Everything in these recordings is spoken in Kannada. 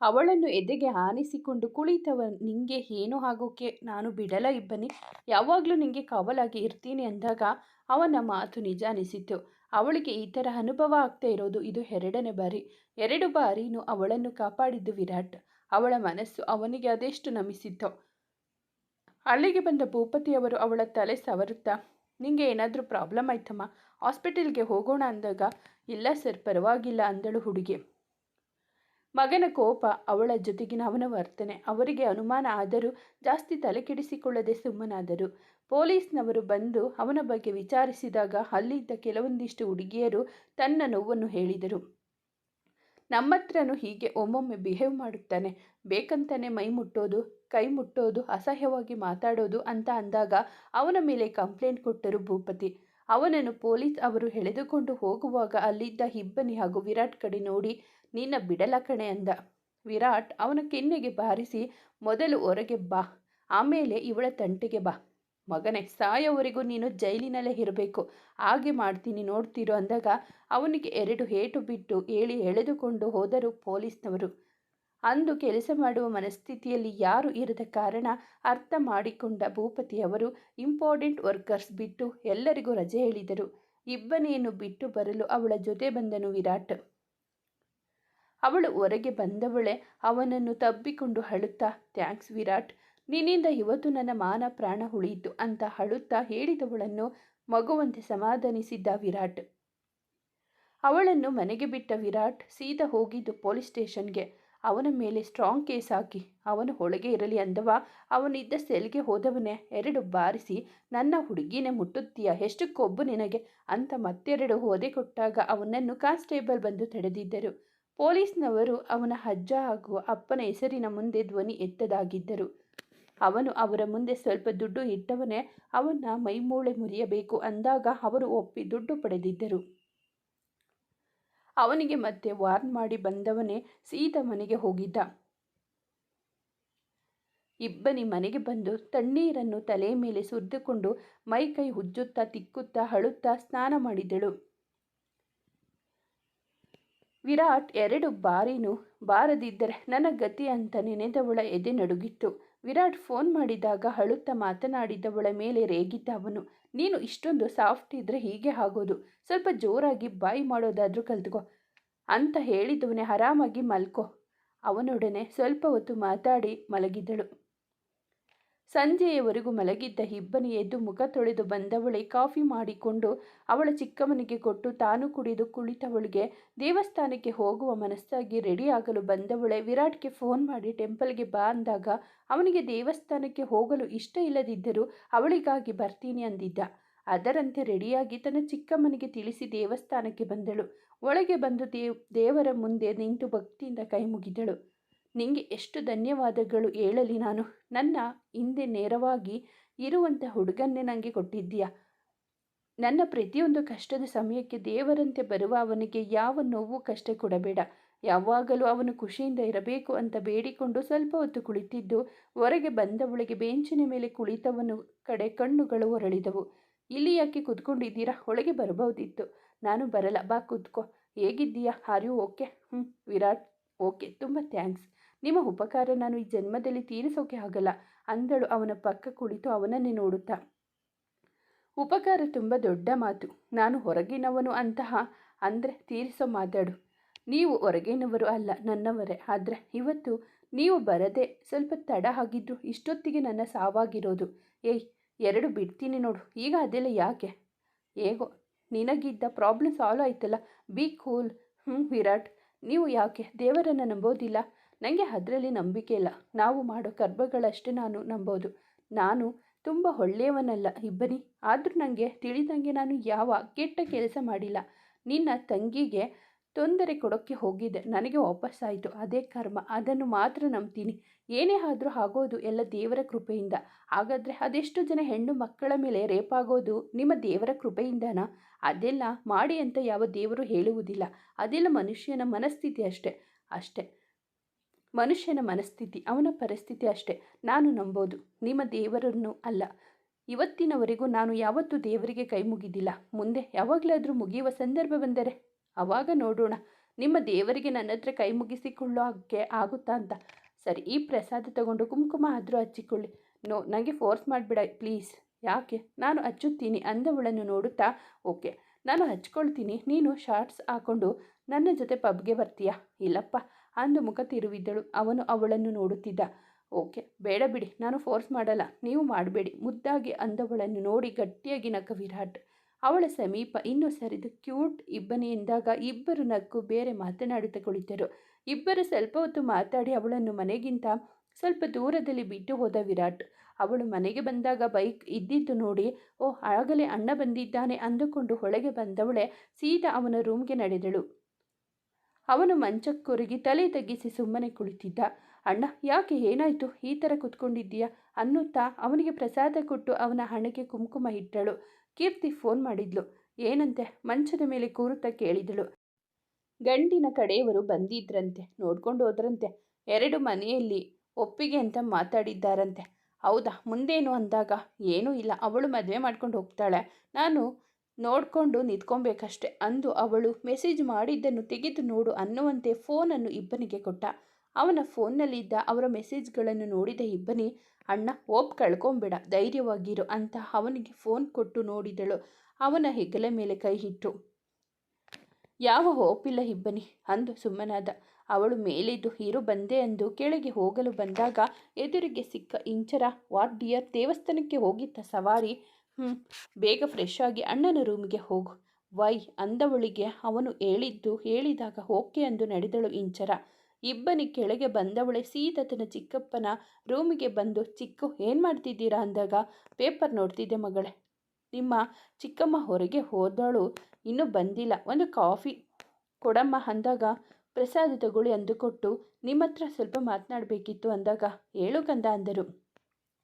ಅವಳನ್ನು ಎದೆಗೆ ಆನಿಸಿಕೊಂಡು ಕುಳಿತವ, ನಿಂಗೆ ಏನು ಆಗೋಕೆ? ನಾನು ಬಿಡಲ್ಲ ಇಬ್ಬನಿ. ಯಾವಾಗಲೂ ನಿಂಗೆ ಕಾವಲಾಗಿ ಇರ್ತೀನಿ ಅಂದಾಗ ಅವನ ಮಾತು ನಿಜ ಅನಿಸಿತು. ಅವಳಿಗೆ ಈ ಥರ ಅನುಭವ ಆಗ್ತಾ ಇರೋದು ಇದು ಎರಡನೇ ಬಾರಿ. ಎರಡು ಬಾರಿನೂ ಅವಳನ್ನು ಕಾಪಾಡಿದ್ದು ವಿರಾಟ್. ಅವಳ ಮನಸ್ಸು ಅವನಿಗೆ ಅದೆಷ್ಟು ನಮಿಸಿತ್ತು. ಅಲ್ಲಿಗೆ ಬಂದ ಭೂಪತಿಯವರು ಅವಳ ತಲೆ ಸವರುತ್ತಾ, ನಿಂಗೆ ಏನಾದರೂ ಪ್ರಾಬ್ಲಮ್ ಆಯ್ತಮ್ಮ? ಹಾಸ್ಪಿಟಲ್ಗೆ ಹೋಗೋಣ ಅಂದಾಗ, ಇಲ್ಲ ಸರ್, ಪರವಾಗಿಲ್ಲ ಅಂದಳು ಹುಡುಗಿ. ಮಗನ ಕೋಪ ಅವಳ ಜೊತೆಗಿನ ಅವನ ವರ್ತನೆ. ಅವರಿಗೆ ಅನುಮಾನ ಆದರೂ ಜಾಸ್ತಿ ತಲೆಕೆಡಿಸಿಕೊಳ್ಳದೆ ಸುಮ್ಮನಾದರು. ಪೊಲೀಸ್ನವರು ಬಂದು ಅವನ ಬಗ್ಗೆ ವಿಚಾರಿಸಿದಾಗ ಅಲ್ಲಿದ್ದ ಕೆಲವೊಂದಿಷ್ಟು ಹುಡುಗಿಯರು ತನ್ನ ನೋವನ್ನು ಹೇಳಿದರು. ನಮ್ಮತ್ರನೂ ಹೀಗೆ ಒಮ್ಮೊಮ್ಮೆ ಬಿಹೇವ್ ಮಾಡುತ್ತಾನೆ. ಬೇಕಂತಾನೆ ಮೈ ಮುಟ್ಟೋದು, ಕೈ ಮುಟ್ಟೋದು, ಅಸಹ್ಯವಾಗಿ ಮಾತಾಡೋದು ಅಂತ ಅಂದಾಗ ಅವನ ಮೇಲೆ ಕಂಪ್ಲೇಂಟ್ ಕೊಟ್ಟರು ಭೂಪತಿ. ಅವನನ್ನು ಪೊಲೀಸ್ ಅವರು ಎಳೆದುಕೊಂಡು ಹೋಗುವಾಗ ಅಲ್ಲಿದ್ದ ಇಬ್ಬನಿ ಹಾಗೂ ವಿರಾಟ್ ಕಡೆ ನೋಡಿ ನಿನ್ನ ಬಿಡಲ ಕಣೆ ಅಂದ. ವಿರಾಟ್ ಅವನ ಕೆನ್ನೆಗೆ ಬಾರಿಸಿ, ಮೊದಲು ಹೊರಗೆ ಬಾ, ಆಮೇಲೆ ಇವಳ ತಂಟೆಗೆ ಬಾ. ಮಗನೇ, ಸಾಯೋವರೆಗೂ ನೀನು ಜೈಲಿನಲ್ಲೇ ಇರಬೇಕು. ಹಾಗೆ ಮಾಡ್ತೀನಿ ನೋಡ್ತಿರೋ ಅಂದಾಗ ಅವನಿಗೆ ಎರಡು ಏಟು ಬಿಟ್ಟು ಹೇಳಿ ಎಳೆದುಕೊಂಡು ಹೋದರು ಪೊಲೀಸ್ನವರು. ಅಂದು ಕೆಲಸ ಮಾಡುವ ಮನಸ್ಥಿತಿಯಲ್ಲಿ ಯಾರು ಇರದ ಕಾರಣ ಅರ್ಥ ಮಾಡಿಕೊಂಡ ಭೂಪತಿಯವರು ಇಂಪಾರ್ಟೆಂಟ್ ವರ್ಕರ್ಸ್ ಬಿಟ್ಟು ಎಲ್ಲರಿಗೂ ರಜೆ ಹೇಳಿದರು. ಇಬ್ಬನಿಯನ್ನು ಬಿಟ್ಟು ಬರಲು ಅವಳ ಜೊತೆ ಬಂದನು ವಿರಾಟ್. ಅವಳು ಹೊರಗೆ ಬಂದವಳೆ ಅವನನ್ನು ತಬ್ಬಿಕೊಂಡು ಅಳುತ್ತಾ, ಥ್ಯಾಂಕ್ಸ್ ವಿರಾಟ್, ನಿನ್ನಿಂದ ಇವತ್ತು ನನ್ನ ಮಾನ ಪ್ರಾಣ ಉಳಿಯಿತು ಅಂತ ಅಳುತ್ತಾ ಹೇಳಿದವಳನ್ನು ಮಗುವಂತೆ ಸಮಾಧಾನಿಸಿದ್ದ ವಿರಾಟ್. ಅವಳನ್ನು ಮನೆಗೆ ಬಿಟ್ಟ ವಿರಾಟ್ ಸೀದಾ ಹೋಗಿದ್ದು ಪೊಲೀಸ್ ಸ್ಟೇಷನ್ಗೆ. ಅವನ ಮೇಲೆ ಸ್ಟ್ರಾಂಗ್ ಕೇಸ್ ಹಾಕಿ, ಅವನು ಒಳಗೆ ಇರಲಿ ಅಂದವ, ಅವನಿದ್ದ ಸೆಲ್ಗೆ ಹೋದವನೇ, ಎರಡು ಬಾರಿಸಿ ನನ್ನ ಹುಡುಗಿನೇ ಮುಟ್ಟುತ್ತೀಯ ಎಷ್ಟು ಕೊಬ್ಬು ನಿನಗೆ? ಅಂತ ಮತ್ತೆರಡು ಹೋದೆ ಕೊಟ್ಟಾಗ ಅವನನ್ನು ಕಾನ್ಸ್ಟೇಬಲ್ ಬಂದು ತಡೆದಿದ್ದರು. ಪೊಲೀಸ್ನವರು ಅವನ ಅಜ್ಜ ಹಾಗೂ ಅಪ್ಪನ ಹೆಸರಿನ ಮುಂದೆ ಧ್ವನಿ ಎತ್ತದಾಗಿದ್ದರು. ಅವನು ಅವರ ಮುಂದೆ ಸ್ವಲ್ಪ ದುಡ್ಡು ಇಟ್ಟವನೇ ಅವನ ಮೈಮೂಳೆ ಮುರಿಯಬೇಕು ಅಂದಾಗ ಅವರು ಒಪ್ಪಿ ದುಡ್ಡು ಪಡೆದಿದ್ದರು. ಅವನಿಗೆ ಮತ್ತೆ ವಾರ್ನ್ ಮಾಡಿ ಬಂದವನೇ ಸೀದಾ ಮನೆಗೆ ಹೋಗಿದ್ದ. ಇಬ್ಬನಿ ಮನೆಗೆ ಬಂದು ತಣ್ಣೀರನ್ನು ತಲೆಯ ಮೇಲೆ ಸುರಿದುಕೊಂಡು ಮೈಕೈ ಉಜ್ಜುತ್ತಾ ತಿಕ್ಕುತ್ತಾ ಅಳುತ್ತಾ ಸ್ನಾನ ಮಾಡಿದಳು. ವಿರಾಟ್ ಎರಡು ಬಾರಿನೂ ಬಾರದಿದ್ದರೆ ನನ್ನ ಗತಿ ಅಂತ ನೆನೆದವಳ ಎದೆ ನಡುಗಿತ್ತು. ವಿರಾಟ್ ಫೋನ್ ಮಾಡಿದಾಗ ಅಳುತ್ತಾ ಮಾತನಾಡಿದವಳ ಮೇಲೆ ರೇಗಿದ್ದ ಅವನು, ನೀನು ಇಷ್ಟೊಂದು ಸಾಫ್ಟ್ ಇದ್ರೆ ಹೀಗೆ ಆಗೋದು. ಸ್ವಲ್ಪ ಜೋರಾಗಿ ಬಾಯಿ ಮಾಡೋದಾದರೂ ಕಲ್ತ್ಕೋ ಅಂತ ಹೇಳಿದವನೇ ಆರಾಮಾಗಿ ಮಲ್ಕೋ. ಅವನೊಡನೆ ಸ್ವಲ್ಪ ಹೊತ್ತು ಮಾತಾಡಿ ಮಲಗಿದಳು. ಸಂಜೆಯವರೆಗೂ ಮಲಗಿದ್ದ ಇಬ್ಬನಿ ಎದ್ದು ಮುಖ ತೊಳೆದು ಬಂದವಳೆ ಕಾಫಿ ಮಾಡಿಕೊಂಡು ಅವಳ ಚಿಕ್ಕವನಿಗೆ ಕೊಟ್ಟು ತಾನು ಕುಡಿದು ಕುಳಿತವಳಿಗೆ ದೇವಸ್ಥಾನಕ್ಕೆ ಹೋಗುವ ಮನಸ್ಸಾಗಿ ರೆಡಿಯಾಗಲು ಬಂದವಳೆ ವಿರಾಟ್ಗೆ ಫೋನ್ ಮಾಡಿ ಟೆಂಪಲ್ಗೆ ಬಾ ಅಂದಾಗ ಅವನಿಗೆ ದೇವಸ್ಥಾನಕ್ಕೆ ಹೋಗಲು ಇಷ್ಟ ಇಲ್ಲದಿದ್ದರೂ ಅವಳಿಗಾಗಿ ಬರ್ತೀನಿ ಅಂದಿದ್ದ. ಅದರಂತೆ ರೆಡಿಯಾಗಿ ತನ್ನ ಚಿಕ್ಕಮ್ಮನಿಗೆ ತಿಳಿಸಿ ದೇವಸ್ಥಾನಕ್ಕೆ ಬಂದಳು. ಒಳಗೆ ಬಂದು ದೇವ್ ದೇವರ ಮುಂದೆ ನಿಂತು ಭಕ್ತಿಯಿಂದ ಕೈ ಮುಗಿದಳು. ನಿಂಗೆ ಎಷ್ಟು ಧನ್ಯವಾದಗಳು ಹೇಳಲಿ ನಾನು. ನನ್ನ ಹಿಂದೆ ನೇರವಾಗಿ ಇರುವಂಥ ಹುಡುಗನ್ನೇ ನನಗೆ ಕೊಟ್ಟಿದ್ದೀಯಾ? ನನ್ನ ಪ್ರತಿಯೊಂದು ಕಷ್ಟದ ಸಮಯಕ್ಕೆ ದೇವರಂತೆ ಬರುವ ಅವನಿಗೆ ಯಾವ ನೋವು ಕಷ್ಟ ಕೊಡಬೇಡ. ಯಾವಾಗಲೂ ಅವನು ಖುಷಿಯಿಂದ ಇರಬೇಕು ಅಂತ ಬೇಡಿಕೊಂಡು ಸ್ವಲ್ಪ ಹೊತ್ತು ಕುಳಿತಿದ್ದು ಹೊರಗೆ ಬಂದವಳಿಗೆ ಬೆಂಚಿನ ಮೇಲೆ ಕುಳಿತವನು ಕಡೆ ಕಣ್ಣುಗಳು ಹೊರಳಿದವು. ಇಲ್ಲಿ ಯಾಕೆ ಕುತ್ಕೊಂಡಿದ್ದೀರಾ? ಒಳಗೆ ಬರಬಹುದಿತ್ತು. ನಾನು ಬರಲ್ಲ. ಬಾ ಕೂತ್ಕೋ. ಹೇಗಿದ್ದೀಯಾ? Are okay. ಹ್ಞೂ ವಿರಾಟ್. ಓಕೆ. ತುಂಬ ಥ್ಯಾಂಕ್ಸ್. ನಿಮ್ಮ ಉಪಕಾರ ನಾನು ಈ ಜನ್ಮದಲ್ಲಿ ತೀರಿಸೋಕೆ ಆಗಲ್ಲ, ಅಂದಳು ಅವನ ಪಕ್ಕ ಕುಳಿತು ಅವನನ್ನೇ ನೋಡುತ್ತಾ. ಉಪಕಾರ ತುಂಬ ದೊಡ್ಡ ಮಾತು, ನಾನು ಹೊರಗಿನವನು ಅಂತಹ, ಅಂದರೆ ತೀರಿಸೋ ಮಾತಾಡು. ನೀವು ಹೊರಗಿನವರು ಅಲ್ಲ, ನನ್ನವರೇ, ಆದರೆ ಇವತ್ತು ನೀವು ಬರದೆ ಸ್ವಲ್ಪ ತಡ ಆಗಿದ್ರು ಇಷ್ಟೊತ್ತಿಗೆ ನನ್ನ ಸಾವಾಗಿರೋದು. ಏಯ್, ಎರಡು ಬಿಡ್ತೀನಿ ನೋಡು, ಈಗ ಅದೆಲ್ಲ ಯಾಕೆ? ಹೇಗೋ, ನಿನಗಿದ್ದ ಪ್ರಾಬ್ಲಮ್ ಸಾಲ್ವ್ ಆಯ್ತಲ್ಲ ಬಿ ಕೂಲ್ ಹ್ಞೂ ವಿರಾಟ್, ನೀವು ಯಾಕೆ ದೇವರನ್ನು ನಂಬೋದಿಲ್ಲ? ನನಗೆ ಅದರಲ್ಲಿ ನಂಬಿಕೆ ಇಲ್ಲ. ನಾವು ಮಾಡೋ ಕರ್ಮಗಳಷ್ಟೇ ನಾನು ನಂಬೋದು. ನಾನು ತುಂಬ ಒಳ್ಳೆಯವನಲ್ಲ, ಇಬ್ಬನಿ. ಆದರೂ ನನಗೆ ತಿಳಿದಂಗೆ ನಾನು ಯಾವ ಕೆಟ್ಟ ಕೆಲಸ ಮಾಡಿಲ್ಲ. ನಿನ್ನ ತಂಗಿಗೆ ತೊಂದರೆ ಕೊಡೋಕ್ಕೆ ಹೋಗಿದ್ದೆ. ನನಗೆ ವಾಪಸ್ಸಾಯಿತು ಅದೇ ಕರ್ಮ. ಅದನ್ನು ಮಾತ್ರ ನಂಬ್ತೀನಿ. ಏನೇ ಆದರೂ ಆಗೋದು ಎಲ್ಲ ದೇವರ ಕೃಪೆಯಿಂದ. ಹಾಗಾದರೆ ಅದೆಷ್ಟು ಜನ ಹೆಣ್ಣು ಮಕ್ಕಳ ಮೇಲೆ ರೇಪಾಗೋದು ನಿಮ್ಮ ದೇವರ ಕೃಪೆಯಿಂದನಾ? ಅದೆಲ್ಲ ಮಾಡಿ ಅಂತ ಯಾವ ದೇವರು ಹೇಳುವುದಿಲ್ಲ. ಅದೆಲ್ಲ ಮನುಷ್ಯನ ಮನಸ್ಥಿತಿ ಅಷ್ಟೇ. ಅಷ್ಟೇ. ಮನುಷ್ಯನ ಮನಸ್ಥಿತಿ, ಅವನ ಪರಿಸ್ಥಿತಿ ಅಷ್ಟೇ. ನಾನು ನಂಬೋದು ನಿಮ್ಮ ದೇವರನ್ನು ಅಲ್ಲ. ಇವತ್ತಿನವರೆಗೂ ನಾನು ಯಾವತ್ತೂ ದೇವರಿಗೆ ಕೈ ಮುಗಿದಿಲ್ಲ. ಮುಂದೆ ಯಾವಾಗಲಾದರೂ ಮುಗಿಯುವ ಸಂದರ್ಭ ಬಂದರೆ ಅವಾಗ ನೋಡೋಣ. ನಿಮ್ಮ ದೇವರಿಗೆ ನನ್ನ ಹತ್ರ ಕೈ ಮುಗಿಸಿಕೊಳ್ಳೋ ಹಾಗೆ ಆಗುತ್ತಾ ಅಂತ. ಸರಿ, ಈ ಪ್ರಸಾದ ತಗೊಂಡು ಕುಂಕುಮ ಆದರೂ ಹಚ್ಚಿಕೊಳ್ಳಿ. ನೋ ನನಗೆ ಫೋರ್ಸ್ ಮಾಡಿಬಿಡ ಪ್ಲೀಸ್ ಯಾಕೆ? ನಾನು ಹಚ್ಚುತ್ತೀನಿ, ಅಂದವಳನ್ನು ನೋಡುತ್ತಾ? ಓಕೆ. ನಾನು ಹಚ್ಕೊಳ್ತೀನಿ. ನೀನು ಶಾರ್ಟ್ಸ್ ಹಾಕ್ಕೊಂಡು ನನ್ನ ಜೊತೆ ಪಬ್ಗೆ ಬರ್ತೀಯಾ? ಇಲ್ಲಪ್ಪ. ಅಂದು ಮುಖ ತಿರುವಿದ್ದಳು ಅವನು ಅವಳನ್ನು ನೋಡುತ್ತಿದ್ದ. ಓಕೆ, ಬೇಡ ಬಿಡಿ, ನಾನು ಫೋರ್ಸ್ ಮಾಡಲ್ಲ. ನೀವು ಮಾಡಬೇಡಿ. ಮುದ್ದಾಗಿ ಅಂದವಳನ್ನು ನೋಡಿ ಗಟ್ಟಿಯಾಗಿ ನಕ್ಕ ವಿರಾಟ್ ಅವಳ ಸಮೀಪ ಇನ್ನೂ ಸರಿದು ಕ್ಯೂಟ್ ಇಬ್ಬನಿ ಎಂದಾಗ ಇಬ್ಬರು ನಕ್ಕು ಬೇರೆ ಮಾತನಾಡುತ್ತಾ ಕುಳಿತರು ಇಬ್ಬರು ಸ್ವಲ್ಪ ಹೊತ್ತು ಮಾತಾಡಿ ಅವಳನ್ನು ಮನೆಗಿಂತ ಸ್ವಲ್ಪ ದೂರದಲ್ಲಿ ಬಿಟ್ಟು ಹೋದ ವಿರಾಟ್. ಅವಳು ಮನೆಗೆ ಬಂದಾಗ ಬೈಕ್ ಇದ್ದಿದ್ದು ನೋಡಿ ಓ ಆಗಲೇ ಅಣ್ಣ ಬಂದಿದ್ದಾನೆ ಅಂದುಕೊಂಡು ಒಳಗೆ ಬಂದವಳೆ ಸೀದಾ ಅವನ ರೂಮ್ಗೆ ನಡೆದಳು. ಅವನು ಮಂಚಕ್ಕೊರಗಿ ತಲೆ ತಗ್ಗಿಸಿ ಸುಮ್ಮನೆ ಕುಳಿತಿದ್ದ. ಅಣ್ಣ, ಯಾಕೆ ಏನಾಯಿತು? ಈ ಥರ ಕುತ್ಕೊಂಡಿದ್ದೀಯಾ? ಅನ್ನುತ್ತಾ ಅವನಿಗೆ ಪ್ರಸಾದ ಕೊಟ್ಟು ಅವನ ಹಣೆಗೆ ಕುಂಕುಮ ಇಟ್ಟಳು. ಕೀರ್ತಿ ಫೋನ್ ಮಾಡಿದ್ಲು. ಏನಂತೆ? ಮಂಚದ ಮೇಲೆ ಕೂರುತ್ತಾ ಕೇಳಿದಳು. ಗಂಡಿನ ಕಡೆಯವರು ಬಂದಿದ್ರಂತೆ, ನೋಡ್ಕೊಂಡು ಹೋದ್ರಂತೆ. ಎರಡು ಮನೆಯಲ್ಲಿ ಒಪ್ಪಿಗೆ ಅಂತ ಮಾತಾಡಿದ್ದಾರಂತೆ. ಹೌದಾ? ಮುಂದೇನು ಅಂದಾಗ? ಏನೂ ಇಲ್ಲ. ಅವಳು ಮದುವೆ ಮಾಡ್ಕೊಂಡು ಹೋಗ್ತಾಳೆ. ನಾನು ನೋಡಿಕೊಂಡು ನಿಂತ್ಕೊಬೇಕಷ್ಟೆ ಅಂದು ಅವಳು ಮೆಸೇಜ್ ಮಾಡಿದ್ದನ್ನು ತೆಗೆದು ನೋಡು ಅನ್ನುವಂತೆ ಫೋನನ್ನು ಇಬ್ಬನಿಗೆ ಕೊಟ್ಟ. ಅವನ ಫೋನ್ನಲ್ಲಿದ್ದ ಅವರ ಮೆಸೇಜ್ಗಳನ್ನು ನೋಡಿದ ಇಬ್ಬನಿ, ಅಣ್ಣ, ಓಪ್ ಕಳ್ಕೊಂಬೇಡ, ಧೈರ್ಯವಾಗಿರು ಅಂತ ಅವನಿಗೆ ಫೋನ್ ಕೊಟ್ಟು ನೋಡಿದಳು. ಅವನ ಹೆಗಲ ಮೇಲೆ ಕೈ ಇಟ್ಟು, ಯಾವ ಹೋಪಿಲ್ಲ ಇಬ್ಬನಿ ಅಂದು ಸುಮ್ಮನಾದ. ಅವಳು, ಮೇಲಿದ್ದು ಹೀರು ಬಂದೆ ಅಂದು ಕೆಳಗೆ ಹೋಗಲು ಬಂದಾಗ ಎದುರಿಗೆ ಸಿಕ್ಕ ಇಂಚರ ವಾರ್ಡಿಯರ್ ದೇವಸ್ಥಾನಕ್ಕೆ ಹೋಗಿದ್ದ ಸವಾರಿ ಹ್ಞೂ ಬೇಗ ಫ್ರೆಶ್ ಆಗಿ ಅಣ್ಣನ ರೂಮಿಗೆ ಹೋಗು. ವೈ ಅಂದವಳಿಗೆ ಅವನು ಹೇಳಿದ್ದು ಹೇಳಿದಾಗ ಓಕೆ ಅಂದು ನಡೆದಳು ಇಂಚರ. ಇಬ್ಬನಿ ಕೆಳಗೆ ಬಂದವಳೆ ಸೀದಾ ತನ್ನ ಚಿಕ್ಕಪ್ಪನ ರೂಮಿಗೆ ಬಂದು, ಚಿಕ್ಕು, ಏನು ಮಾಡ್ತಿದ್ದೀರಾ? ಅಂದಾಗ, ಪೇಪರ್ ನೋಡ್ತಿದ್ದೆ ಮಗಳೆ. ನಿಮ್ಮ ಚಿಕ್ಕಮ್ಮ ಹೊರಗೆ ಹೋದಳು. ಇನ್ನೂ ಬಂದಿಲ್ಲ. ಒಂದು ಕಾಫಿ ಕೊಡಮ್ಮ ಅಂದಾಗ, ಪ್ರಸಾದ ತಗೊಳ್ಳಿ ಅಂದುಕೊಟ್ಟು, ನಿಮ್ಮ ಹತ್ರ ಸ್ವಲ್ಪ ಮಾತನಾಡಬೇಕಿತ್ತು ಅಂದಾಗ, ಹೇಳು ಕಂದ ಅಂದರು.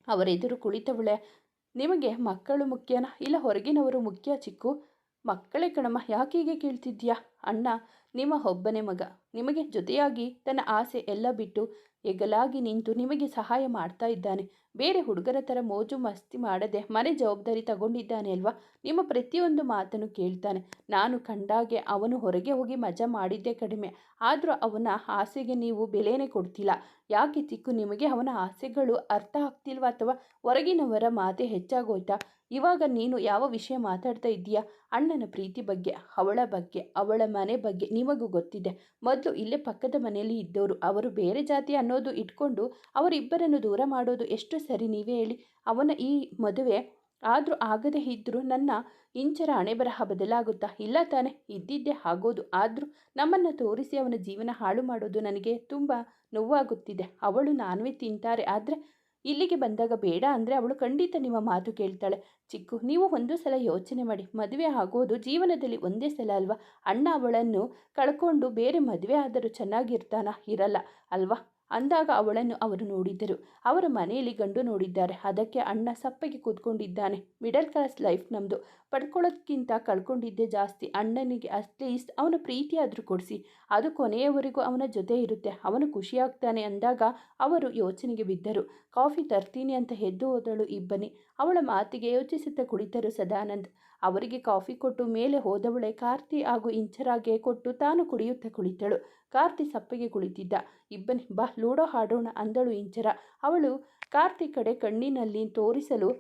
ಅವರೆದುರು ಕುಳಿತವಳೆ ನಿಮಗೆ ಮಕ್ಕಳು ಮುಖ್ಯನಾ? ಇಲ್ಲ ಹೊರಗಿನವರು ಮುಖ್ಯ ಚಿಕ್ಕು? ಮಕ್ಕಳೇ ಕಣಮ್ಮ, ಯಾಕೆ ಹೀಗೆ ಕೇಳ್ತಿದ್ಯಾ? ಅಣ್ಣ, ನಿಮ್ಮ ಒಬ್ಬನೇ ಮಗ. ನಿಮಗೆ ಜೊತೆಯಾಗಿ ತನ್ನ ಆಸೆ ಎಲ್ಲ ಬಿಟ್ಟು ಎಗಲಾಗಿ ನಿಂತು ನಿಮಗೆ ಸಹಾಯ ಮಾಡ್ತಾ ಇದ್ದಾನೆ. ಬೇರೆ ಹುಡುಗರ ಥರ ಮೋಜು ಮಸ್ತಿ ಮಾಡದೆ ಮನೆ ಜವಾಬ್ದಾರಿ ತಗೊಂಡಿದ್ದಾನೆ ಅಲ್ವಾ? ನಿಮ್ಮ ಪ್ರತಿಯೊಂದು ಮಾತನ್ನು ಕೇಳ್ತಾನೆ. ನಾನು ಕಂಡಾಗೆ ಅವನು ಹೊರಗೆ ಹೋಗಿ ಮಜಾ ಮಾಡಿದ್ದೇ ಕಡಿಮೆ. ಆದರೂ ಅವನ ಆಸೆಗೆ ನೀವು ಬೆಲೆನೇ ಕೊಡ್ತಿಲ್ಲ. ಯಾಕೆ ತಿಕ್ಕು, ನಿಮಗೆ ಅವನ ಆಸೆಗಳು ಅರ್ಥ ಆಗ್ತಿಲ್ವಾ ಅಥವಾ ಹೊರಗಿನವರ ಮಾತೆ ಹೆಚ್ಚಾಗೋಯ್ತಾ? ಇವಾಗ ನೀನು ಯಾವ ವಿಷಯ ಮಾತಾಡ್ತಾ ಇದ್ದೀಯಾ? ಅಣ್ಣನ ಪ್ರೀತಿ ಬಗ್ಗೆ, ಅವಳ ಬಗ್ಗೆ, ಅವಳ ಮನೆ ಬಗ್ಗೆ ನಿಮಗೂ ಗೊತ್ತಿದೆ. ಮೊದಲು ಇಲ್ಲೇ ಪಕ್ಕದ ಮನೆಯಲ್ಲಿ ಇದ್ದವರು. ಅವರು ಬೇರೆ ಜಾತಿ ಅನ್ನೋದು ಇಟ್ಕೊಂಡು ಅವರಿಬ್ಬರನ್ನು ದೂರ ಮಾಡೋದು ಎಷ್ಟು ಸರಿ ನೀವೇ ಹೇಳಿ. ಅವನ ಈ ಮದುವೆ ಆದರೂ ಆಗದೇ ಇದ್ದರೂ ನನ್ನ ಇಂಚರ ಹಣೆ ಬರಹ ಬದಲಾಗುತ್ತಾ? ಇಲ್ಲ ತಾನೆ, ಇದ್ದಿದ್ದೇ ಆಗೋದು. ಆದರೂ ನಮ್ಮನ್ನು ತೋರಿಸಿ ಅವನ ಜೀವನ ಹಾಳು ಮಾಡೋದು ನನಗೆ ತುಂಬ ನೋವಾಗುತ್ತಿದೆ. ಅವಳು ನಾನ್ವೇ ತಿಂತಾರೆ. ಆದರೆ ಇಲ್ಲಿಗೆ ಬಂದಾಗ ಬೇಡ ಅಂದರೆ ಅವಳು ಖಂಡಿತ ನಿಮ್ಮ ಮಾತು ಕೇಳ್ತಾಳೆ. ಚಿಕ್ಕು, ನೀವು ಒಂದು ಸಲ ಯೋಚನೆ ಮಾಡಿ. ಮದುವೆ ಆಗೋದು ಜೀವನದಲ್ಲಿ ಒಂದೇ ಸಲ ಅಲ್ವಾ? ಅಣ್ಣ ಅವಳನ್ನು ಕಳ್ಕೊಂಡು ಬೇರೆ ಮದುವೆ ಆದರೂ ಚೆನ್ನಾಗಿರ್ತಾನ? ಇರಲ್ಲ, ಅಲ್ವಾ? ಅಂದಾಗ ಅವಳನ್ನು ಅವರು ನೋಡಿದ್ದರು. ಅವರ ಮನೆಯಲ್ಲಿ ಗಂಡು ನೋಡಿದ್ದಾರೆ. ಅದಕ್ಕೆ ಅಣ್ಣ ಸಪ್ಪಗೆ ಕೂತ್ಕೊಂಡಿದ್ದಾನೆ. ಮಿಡಲ್ ಕ್ಲಾಸ್ ಲೈಫ್ ನಮ್ಮದು ಪಡ್ಕೊಳ್ಳೋದಕ್ಕಿಂತ ಕಳ್ಕೊಂಡಿದ್ದೆ ಜಾಸ್ತಿ. ಅಣ್ಣನಿಗೆ ಅಟ್ಲೀಸ್ಟ್ ಅವನ ಪ್ರೀತಿಯಾದರೂ ಕೊಡಿಸಿ. ಅದು ಕೊನೆಯವರೆಗೂ ಅವನ ಜೊತೆ ಇರುತ್ತೆ. ಅವನು ಖುಷಿಯಾಗ್ತಾನೆ ಅಂದಾಗ ಅವರು ಯೋಚನೆಗೆ ಬಿದ್ದರು. ಕಾಫಿ ತರ್ತೀನಿ ಅಂತ ಎದ್ದು ಹೋದಳು ಇಬ್ಬನಿ. ಅವಳ ಮಾತಿಗೆ ಯೋಚಿಸುತ್ತಾ ಕುಳಿತರು ಸದಾನಂದ್. ಅವರಿಗೆ ಕಾಫಿ ಕೊಟ್ಟು ಮೇಲೆ ಹೋದವಳೆ ಕಾರ್ತಿ ಹಾಗೂ ಇಂಚರಾಗೆ ಕೊಟ್ಟು ತಾನು ಕುಡಿಯುತ್ತಾ ಕುಳಿತಳು. ಕಾರ್ತಿ ಸಪ್ಪೆಗೆ ಕುಳಿತಿದ್ದ. ಇಬ್ಬನಿ ಬಾ, ಲೂಡೋ ಹಾಡೋಣ ಅಂದಳು ಇಂಚರ. ಅವಳು, ಕಾರ್ತಿ ಕಡೆ ಕಣ್ಣಿನಲ್ಲಿ ತೋರಿಸಲು,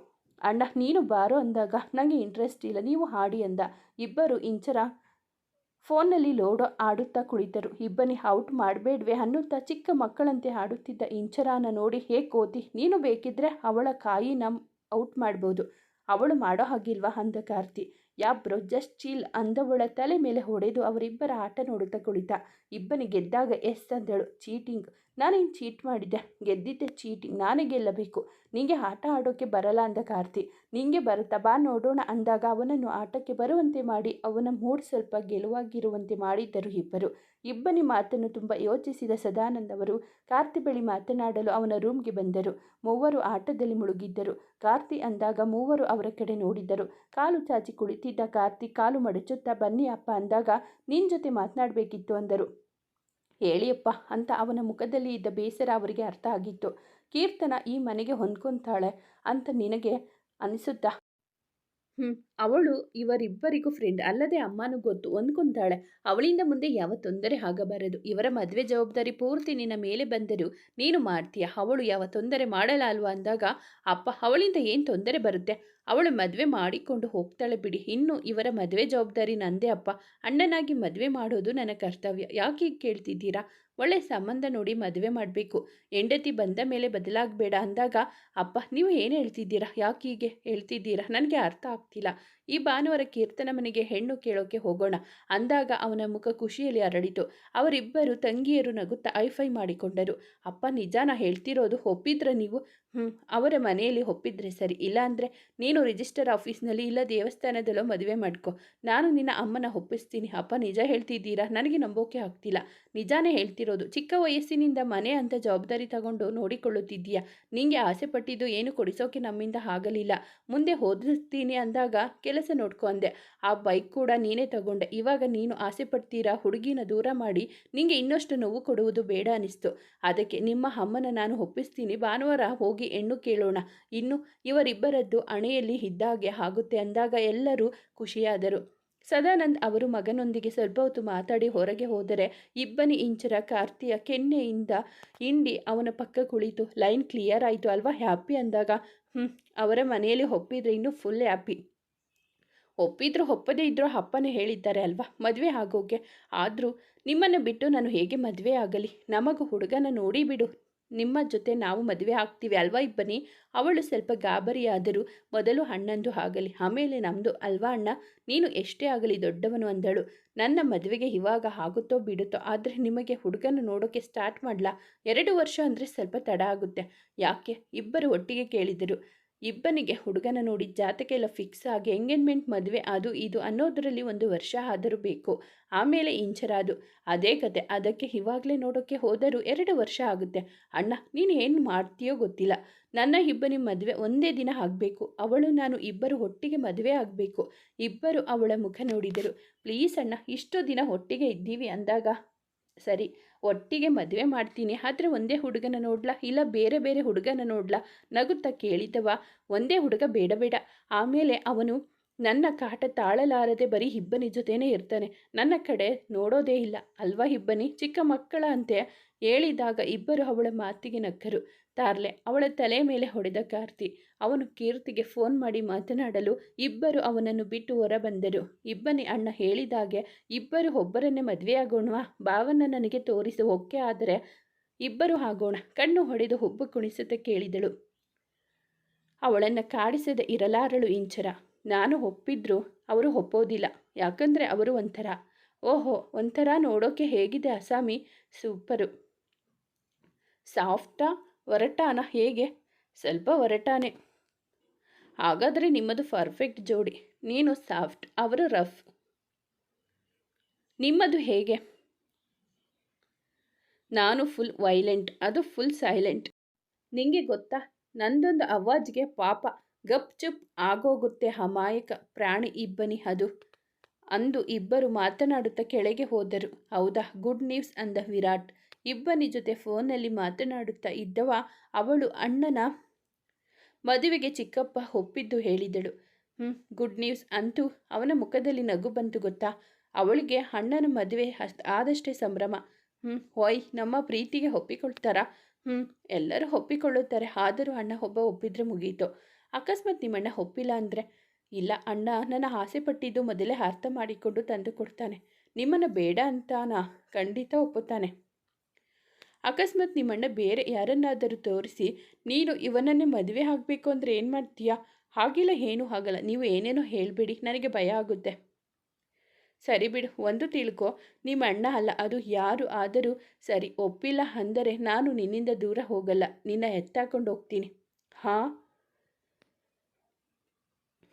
ಅಣ್ಣ, ನೀನು ಬಾರೋ ಅಂದಾಗ ನನಗೆ ಇಂಟ್ರೆಸ್ಟ್ ಇಲ್ಲ, ನೀವು ಹಾಡಿ ಅಂದ. ಇಬ್ಬರು ಇಂಚರ ಫೋನ್ನಲ್ಲಿ ಲೋಡೋ ಆಡುತ್ತಾ ಕುಳಿತರು. ಇಬ್ಬನಿ, ಔಟ್ ಮಾಡಬೇಡ್ವೆ ಅನ್ನುತ್ತಾ ಚಿಕ್ಕ ಮಕ್ಕಳಂತೆ ಆಡುತ್ತಿದ್ದ ಇಂಚರಾನ ನೋಡಿ, ಹೇ ಕೋತಿ, ನೀನು ಬೇಕಿದ್ರೆ ಅವಳ ಕಾಯಿ ನಮ್ಮ ಔಟ್ ಮಾಡ್ಬೋದು. ಅವಳು ಮಾಡೋ ಹಾಗಿಲ್ವಾ? ಅಂದ Karthi. Yeah bro just chill ಅಂದವಳ ತಲೆ ಮೇಲೆ ಹೊಡೆದು ಅವರಿಬ್ಬರ ಆಟ ನೋಡುತ್ತಾ ಕುಳಿತ. ಇಬ್ಬನಿ ಗೆದ್ದಾಗ ಎಸ್ ಅಂದಳು. ಚೀಟಿಂಗ್ ನಾನೇನು ಚೀಟ್ ಮಾಡಿದ್ದೆ ಗೆದ್ದಿದ್ದೆ ಚೀಟಿಂಗ್ ನಾನೇ ಗೆಲ್ಲಬೇಕು. ನಿಂಗೆ ಆಟ ಆಡೋಕ್ಕೆ ಬರಲ್ಲ ಅಂದ ಕಾರ್ತಿ. ನಿಂಗೆ ಬರುತ್ತಾ? ಬಾ ನೋಡೋಣ ಅಂದಾಗ ಅವನನ್ನು ಆಟಕ್ಕೆ ಬರುವಂತೆ ಮಾಡಿ, ಅವನ ಮೂಡ್ ಸ್ವಲ್ಪ ಗೆಲುವಾಗಿರುವಂತೆ ಮಾಡಿದ್ದರು ಇಬ್ಬರು. ಇಬ್ಬನಿ ಮಾತನ್ನು ತುಂಬ ಯೋಚಿಸಿದ ಸದಾನಂದ್ ಅವರು ಕಾರ್ತಿ ಬಳಿ ಮಾತನಾಡಲು ಅವನ ರೂಮ್ಗೆ ಬಂದರು. ಮೂವರು ಆಟದಲ್ಲಿ ಮುಳುಗಿದ್ದರು. ಕಾರ್ತಿ ಅಂದಾಗ ಮೂವರು ಅವರ ಕಡೆ ನೋಡಿದ್ದರು. ಕಾಲು ಚಾಚಿ ಕುಳಿತಿದ್ದ ಕಾರ್ತಿ ಕಾಲು ಮಡಚುತ್ತಾ, ಬನ್ನಿ ಅಪ್ಪ ಅಂದಾಗ ನಿನ್ನ ಜೊತೆ ಮಾತನಾಡಬೇಕಿತ್ತು ಅಂದರು. ಹೇಳಿಯಪ್ಪ ಅಂತ ಅವನ ಮುಖದಲ್ಲಿ ಇದ್ದ ಬೇಸರ ಅವರಿಗೆ ಅರ್ಥ ಆಗಿತ್ತು. ಕೀರ್ತನ ಈ ಮನೆಗೆ ಹೊಂದ್ಕೊಂತಾಳೆ ಅಂತ ನಿನಗೆ ಅನಿಸುತ್ತಾ? ಹ್ಞೂ ಅವಳು ಇವರಿಬ್ಬರಿಗೂ ಫ್ರೆಂಡ್ ಅಲ್ಲದೆ ಅಮ್ಮನೂ ಗೊತ್ತು. ಹೊಂದ್ಕೊಂತಾಳೆ. ಅವಳಿಂದ ಮುಂದೆ ಯಾವ ತೊಂದರೆ ಆಗಬಾರದು. ಇವರ ಮದುವೆ ಜವಾಬ್ದಾರಿ ಪೂರ್ತಿ ನಿನ್ನ ಮೇಲೆ ಬಂದರೂ ನೀನು ಮಾಡ್ತೀಯ. ಅವಳು ಯಾವ ತೊಂದರೆ ಮಾಡಲ್ಲ ಅಂದಾಗ, ಅಪ್ಪ, ಅವಳಿಂದ ಏನು ತೊಂದರೆ ಬರುತ್ತೆ? ಅವಳು ಮದುವೆ ಮಾಡಿಕೊಂಡು ಹೋಗ್ತಾಳೆ ಬಿಡಿ. ಇನ್ನು ಇವರ ಮದುವೆ ಜವಾಬ್ದಾರಿ ನಂದೇ ಅಪ್ಪ. ಅಣ್ಣನಾಗಿ ಮದುವೆ ಮಾಡೋದು ನನ್ನ ಕರ್ತವ್ಯ. ಯಾಕೆ ಕೇಳ್ತಿದ್ದೀರಾ? ಒಳ್ಳೆ ಸಂಬಂಧ ನೋಡಿ ಮದುವೆ ಮಾಡಬೇಕು. ಹೆಂಡತಿ ಬಂದ ಮೇಲೆ ಬದಲಾಗಬೇಡ ಅಂದಾಗ, ಅಪ್ಪ, ನೀವು ಏನು ಹೇಳ್ತಿದ್ದೀರಾ? ಯಾಕೆ ಹೀಗೆ ಹೇಳ್ತಿದ್ದೀರಾ? ನನಗೆ ಅರ್ಥ ಆಗ್ತಿಲ್ಲ. ಈ ಭಾನುವಾರ ಕೀರ್ತನ ಮನೆಗೆ ಹೆಣ್ಣು ಕೇಳೋಕೆ ಹೋಗೋಣ. ಅಂದಾಗ ಅವನ ಮುಖ ಖುಷಿಯಲ್ಲಿ ಅರಳಿತು. ಅವರಿಬ್ಬರು ತಂಗಿಯರು ನಗುತ್ತಾ ಐಫೈ ಮಾಡಿಕೊಂಡರು. ಅಪ್ಪ ನಿಜಾನ ಹೇಳ್ತಿರೋದು ಒಪ್ಪಿದ್ರೆ ನೀವು? ಹ್ಞೂ ಅವರ ಮನೆಯಲ್ಲಿ ಒಪ್ಪಿದ್ರೆ ಸರಿ. ಇಲ್ಲಾಂದರೆ ನೀನು ರಿಜಿಸ್ಟರ್ ಆಫೀಸ್ನಲ್ಲಿ ಇಲ್ಲ ದೇವಸ್ಥಾನದಲ್ಲೋ ಮದುವೆ ಮಾಡ್ಕೊ. ನಾನು ನಿನ್ನ ಅಮ್ಮನ ಒಪ್ಪಿಸ್ತೀನಿ. ಅಪ್ಪ ನಿಜ ಹೇಳ್ತಿದ್ದೀರಾ? ನನಗೆ ನಂಬೋಕೆ ಆಗ್ತಿಲ್ಲ. ನಿಜಾನೇ ಹೇಳ್ತಿರೋದು. ಚಿಕ್ಕ ವಯಸ್ಸಿನಿಂದ ಮನೆ ಅಂತ ಜವಾಬ್ದಾರಿ ತಗೊಂಡು ನೋಡಿಕೊಳ್ಳುತ್ತಿದ್ದೀಯಾ? ನಿಂಗೆ ಆಸೆ ಪಟ್ಟಿದ್ದು ಏನು ಕೊಡಿಸೋಕೆ ನಮ್ಮಿಂದ ಆಗಲಿಲ್ಲ. ಮುಂದೆ ಓದಿಸ್ತೀನಿ ಅಂದಾಗ ಕೆಲಸ ನೋಡ್ಕೊ ಅಂದೆ. ಆ ಬೈಕ್ ಕೂಡ ನೀನೇ ತಗೊಂಡೆ. ಇವಾಗ ನೀನು ಆಸೆ ಪಡ್ತೀರಾ? ಹುಡುಗಿನ ದೂರ ಮಾಡಿ ನಿಂಗೆ ಇನ್ನಷ್ಟು ನೋವು ಕೊಡುವುದು ಬೇಡ ಅನಿಸ್ತು. ಅದಕ್ಕೆ ನಿಮ್ಮ ಅಮ್ಮನ ನಾನು ಒಪ್ಪಿಸ್ತೀನಿ. ಭಾನುವಾರ ಹೋಗಿ ಹೆಣ್ಣು ಕೇಳೋಣ. ಇನ್ನು ಇವರಿಬ್ಬರದ್ದು ಹಣೆಯಲ್ಲಿ ಇದ್ದಾಗೆ ಆಗುತ್ತೆ ಅಂದಾಗ ಎಲ್ಲರೂ ಖುಷಿಯಾದರು. ಸದಾನಂದ್ ಅವರು ಮಗನೊಂದಿಗೆ ಸ್ವಲ್ಪ ಹೊತ್ತು ಮಾತಾಡಿ ಹೊರಗೆ ಹೋದರೆ ಇಬ್ಬನಿ ಇಂಚರ ಕಾರ್ತಿಯ ಕೆನ್ನೆಯಿಂದ ಹಿಂಡಿ ಅವನ ಪಕ್ಕ ಕುಳಿತು. ಲೈನ್ ಕ್ಲಿಯರ್ ಆಯಿತು ಅಲ್ವಾ? ಹ್ಯಾಪಿ? ಅಂದಾಗ ಹ್ಞೂ ಅವರ ಮನೆಯಲ್ಲಿ ಒಪ್ಪಿದ್ರೆ ಇನ್ನೂ ಫುಲ್ ಹ್ಯಾಪಿ ಒಪ್ಪಿದ್ರು ಒಪ್ಪದೇ ಇದ್ರೂ ಅಪ್ಪನೇ ಹೇಳಿದ್ದಾರೆ ಅಲ್ವಾ? ಮದುವೆ ಆಗೋಗೆ ಆದರೂ ನಿಮ್ಮನ್ನು ಬಿಟ್ಟು ನಾನು ಹೇಗೆ ಮದುವೆ ಆಗಲಿ? ನಮಗೂ ಹುಡುಗನ ನೋಡಿ ಬಿಡು. ನಿಮ್ಮ ಜೊತೆ ನಾವು ಮದುವೆ ಆಗ್ತೀವಿ ಅಲ್ವಾ ಇಬ್ಬನಿ? ಅವಳು ಸ್ವಲ್ಪ ಗಾಬರಿಯಾದರೂ ಮೊದಲು ಅಣ್ಣಂದು ಆಗಲಿ. ಆಮೇಲೆ ನಮ್ಮದು ಅಲ್ವಾ ಅಣ್ಣ? ನೀನು ಎಷ್ಟೇ ಆಗಲಿ ದೊಡ್ಡವನು ಅಂದಳು. ನನ್ನ ಮದುವೆಗೆ ಇವಾಗ ಆಗುತ್ತೋ ಬಿಡುತ್ತೋ? ಆದರೆ ನಿಮಗೆ ಹುಡುಗನ ನೋಡೋಕ್ಕೆ ಸ್ಟಾರ್ಟ್ ಮಾಡಲಾ? ಎರಡು ವರ್ಷ ಅಂದರೆ ಸ್ವಲ್ಪ ತಡ ಆಗುತ್ತೆ. ಯಾಕೆ? ಇಬ್ಬರು ಒಟ್ಟಿಗೆ ಕೇಳಿದರು. ಇಬ್ಬನಿಗೆ ಹುಡುಗನ ನೋಡಿ ಜಾತಕೆಲ್ಲ ಫಿಕ್ಸ್ ಆಗಿ ಎಂಗೇಜ್ಮೆಂಟ್ ಮದುವೆ ಅದು ಇದು ಅನ್ನೋದರಲ್ಲಿ ಒಂದು ವರ್ಷ ಆದರೂ ಬೇಕು. ಆಮೇಲೆ ಇಂಚರಾದು ಅದೇ ಕತೆ. ಅದಕ್ಕೆ ಇವಾಗಲೇ ನೋಡೋಕ್ಕೆ ಹೋದರೂ ಎರಡು ವರ್ಷ ಆಗುತ್ತೆ. ಅಣ್ಣ, ನೀನು ಏನು ಮಾಡ್ತೀಯೋ ಗೊತ್ತಿಲ್ಲ. ನನ್ನ ಇಬ್ಬನಿ ಮದುವೆ ಒಂದೇ ದಿನ ಆಗಬೇಕು. ಅವಳು ನಾನು ಇಬ್ಬರು ಒಟ್ಟಿಗೆ ಮದುವೆ ಆಗಬೇಕು. ಇಬ್ಬರು ಅವಳ ಮುಖ ನೋಡಿದರು. ಪ್ಲೀಸ್ ಅಣ್ಣ, ಇಷ್ಟು ದಿನ ಒಟ್ಟಿಗೆ ಇದ್ದೀವಿ ಅಂದಾಗ, ಸರಿ ಒಟ್ಟಿಗೆ ಮದುವೆ ಮಾಡ್ತೀನಿ. ಆದರೆ ಒಂದೇ ಹುಡುಗನ ನೋಡ್ಲಾ? ಇಲ್ಲ, ಬೇರೆ ಬೇರೆ ಹುಡುಗನ ನೋಡ್ಲಾ? ನಗುತ್ತಾ ಕೇಳಿದವ? ಒಂದೇ ಹುಡುಗ ಬೇಡ ಬೇಡ. ಆಮೇಲೆ ಅವನು ನನ್ನ ಕಾಟ ತಾಳಲಾರದೆ ಬರೀ ಹಿಬ್ಬನಿ ಜೊತೆನೇ ಇರ್ತಾನೆ. ನನ್ನ ಕಡೆ ನೋಡೋದೇ ಇಲ್ಲ. ಅಲ್ವಾ ಹಿಬ್ಬನಿ? ಚಿಕ್ಕ ಮಕ್ಕಳ ಅಂತೆ ಹೇಳಿದಾಗ ಇಬ್ಬರು ಅವಳ ಮಾತಿಗೆ ನಕ್ಕರು. ತಾರ್ಲೆ, ಅವಳ ತಲೆ ಮೇಲೆ ಹೊಡೆದ ಕಾರ್ತಿ. ಅವನು ಕೀರ್ತಿಗೆ ಫೋನ್ ಮಾಡಿ ಮಾತನಾಡಲು ಇಬ್ಬರು ಅವನನ್ನು ಬಿಟ್ಟು ಹೊರ ಬಂದರು ಇಬ್ಬನಿ ಅಣ್ಣ ಹೇಳಿದಾಗೆ, ಇಬ್ಬರು ಒಬ್ಬರನ್ನೇ ಮದುವೆಯಾಗೋಣವಾ ಭಾವನ ನನಗೆ ತೋರಿಸಿ ಒಕ್ಕೆ ಆದರೆ ಇಬ್ಬರು ಆಗೋಣ. ಕಣ್ಣು ಹೊಡೆದು ಹುಬ್ಬು ಕುಣಿಸುತ್ತ ಕೇಳಿದಳು. ಅವಳನ್ನು ಕಾಡಿಸದೆ ಇರಲಾರಳು ಇಂಚರ. ನಾನು ಒಪ್ಪಿದ್ರು, ಅವರು ಒಪ್ಪೋದಿಲ್ಲ. ಯಾಕಂದರೆ ಅವರು ಒಂಥರ. ಓಹೋ, ಒಂಥರ ನೋಡೋಕೆ ಹೇಗಿದೆ ಅಸಾಮಿ? ಸೂಪರು. ಸಾಫ್ಟಾ? ಒರಟಾನ ಹೇಗೆ? ಸ್ವಲ್ಪ ಒರಟಾನೆ. ಹಾಗಾದರೆ ನಿಮ್ಮದು ಪರ್ಫೆಕ್ಟ್ ಜೋಡಿ. ನೀನು ಸಾಫ್ಟ್ ಅವರು ರಫ್ ನಿಮ್ಮದು ಹೇಗೆ? ನಾನು ಫುಲ್ ವೈಲೆಂಟ್ ಅದು ಫುಲ್ ಸೈಲೆಂಟ್ ನಿಂಗೆ ಗೊತ್ತಾ? ನಂದೊಂದು ಅವಾಜ್ಗೆ ಪಾಪ, ಗಪ್ ಚುಪ್ ಆಗೋಗುತ್ತೆ ಅಮಾಯಕ ಪ್ರಾಣಿ ಇಬ್ಬನಿ ಅದು. ಅಂದು ಇಬ್ಬರು ಮಾತನಾಡುತ್ತಾ ಕೆಳಗೆ ಹೋದರು. ಹೌದಾ? ಗುಡ್ ನ್ಯೂಸ್ ಅಂದ ವಿರಾಟ್. ಇಬ್ಬನಿ ಜೊತೆ ಫೋನಲ್ಲಿ ಮಾತನಾಡುತ್ತಾ ಇದ್ದವ ಅವಳು ಅಣ್ಣನ ಮದುವೆಗೆ ಚಿಕ್ಕಪ್ಪ ಒಪ್ಪಿದ್ದು ಹೇಳಿದಳು. ಹ್ಞೂ ಗುಡ್ ನ್ಯೂಸ್ ಅಂತೂ ಅವನ ಮುಖದಲ್ಲಿ ನಗು ಬಂತು ಗೊತ್ತಾ? ಅವಳಿಗೆ ಅಣ್ಣನ ಮದುವೆ ಆದಷ್ಟೇ ಸಂಭ್ರಮ. ಹ್ಞೂ ಹೊಯ್, ನಮ್ಮ ಪ್ರೀತಿಗೆ ಒಪ್ಪಿಕೊಳ್ತಾರಾ? ಹ್ಞೂ ಎಲ್ಲರೂ ಒಪ್ಪಿಕೊಳ್ಳುತ್ತಾರೆ, ಆದರೂ ಅಣ್ಣ ಒಬ್ಬ ಒಪ್ಪಿದ್ರೆ ಮುಗೀತು. ಅಕಸ್ಮಾತ್ ನಿಮ್ಮಣ್ಣ ಒಪ್ಪಿಲ್ಲ ಅಂದರೆ? ಇಲ್ಲ, ಅಣ್ಣ ನನ್ನ ಆಸೆ ಪಟ್ಟಿದ್ದು ಮೊದಲೇ ಅರ್ಥ ಮಾಡಿಕೊಂಡು ತಂದು ಕೊಡ್ತಾನೆ. ನಿಮ್ಮನ್ನು ಬೇಡ ಅಂತಾನ? ಖಂಡಿತ ಒಪ್ಪುತ್ತಾನೆ. ಅಕಸ್ಮಾತ್ ನಿಮ್ಮಣ್ಣ ಬೇರೆ ಯಾರನ್ನಾದರೂ ತೋರಿಸಿ, ನೀನು ಇವನನ್ನೇ ಮದುವೆ ಆಗಬೇಕು ಅಂದರೆ ಏನು ಮಾಡ್ತೀಯಾ? ಹಾಗಿಲ್ಲ ಏನೂ ಆಗಲ್ಲ. ನೀವು ಏನೇನೋ ಹೇಳಬೇಡಿ. ನನಗೆ ಭಯ ಆಗುತ್ತೆ. ಸರಿ ಬಿಡು. ಒಂದು ತಿಳ್ಕೊ. ನಿಮ್ಮ ಅಣ್ಣ ಅಲ್ಲ, ಅದು ಯಾರು ಆದರೂ ಸರಿ ಒಪ್ಪಿಲ್ಲ ಅಂದರೆ ನಾನು ನಿನ್ನಿಂದ ದೂರ ಹೋಗಲ್ಲ. ನಿನ್ನ ಎತ್ತಾಕೊಂಡು ಹೋಗ್ತೀನಿ. ಹಾಂ?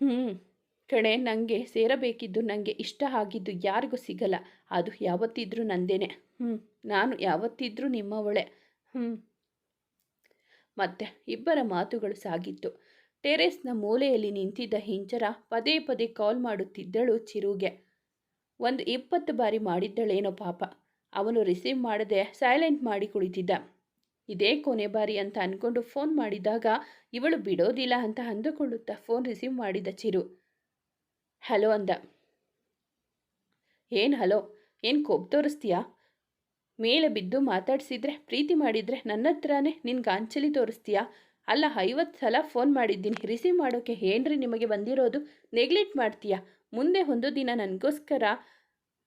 ಹ್ಞೂ ಕಣೆ ನನಗೆ ಸೇರಬೇಕಿದ್ದು ನನಗೆ ಇಷ್ಟ ಆಗಿದ್ದು ಯಾರಿಗೂ ಸಿಗಲ್ಲ. ಅದು ಯಾವತ್ತಿದ್ರೂ ನಂದೇನೆ. ಹ್ಞೂ ನಾನು ಯಾವತ್ತಿದ್ರೂ ನಿಮ್ಮವಳೆ. ಹ್ಞೂ ಮತ್ತೆ ಇಬ್ಬರ ಮಾತುಗಳು ಸಾಗಿತ್ತು. ಟೆರೆಸ್ನ ಮೂಲೆಯಲ್ಲಿ ನಿಂತಿದ್ದ ಹಿಂಚರ ಪದೇ ಪದೇ ಕಾಲ್ ಮಾಡುತ್ತಿದ್ದಳು ಚಿರುಗೆ. ಒಂದು ಇಪ್ಪತ್ತು ಬಾರಿ ಮಾಡಿದ್ದಳೇನೋ ಪಾಪ. ಅವನು ರಿಸೀವ್ ಮಾಡದೆ ಸೈಲೆಂಟ್ ಮಾಡಿ ಕುಳಿತಿದ್ದ. ಇದೇ ಕೊನೆ ಬಾರಿ ಅಂತ ಅಂದ್ಕೊಂಡು ಫೋನ್ ಮಾಡಿದಾಗ, ಇವಳು ಬಿಡೋದಿಲ್ಲ ಅಂತ ಅಂದುಕೊಳ್ಳುತ್ತಾ ಫೋನ್ ರಿಸೀವ್ ಮಾಡಿದ ಚಿರು. ಹಲೋ ಅಂದ. ಏನು ಹಲೋ? ಏನು ಕೊಬ್ಬು ತೋರಿಸ್ತೀಯಾ? ಮೇಲೆ ಬಿದ್ದು ಮಾತಾಡಿಸಿದ್ರೆ, ಪ್ರೀತಿ ಮಾಡಿದರೆ ನನ್ನ ಹತ್ರನೇ ನಿನ್ನ ಗಾಂಚಲಿ ತೋರಿಸ್ತೀಯಾ? ಅಲ್ಲ, ಐವತ್ತು ಸಲ ಫೋನ್ ಮಾಡಿದ್ದೀನಿ. ರಿಸೀವ್ ಮಾಡೋಕ್ಕೆ ಏನ್ರಿ ನಿಮಗೆ ಬಂದಿರೋದು? ನೆಗ್ಲೆಕ್ಟ್ ಮಾಡ್ತೀಯಾ? ಮುಂದೆ ಒಂದು ದಿನ ನನಗೋಸ್ಕರ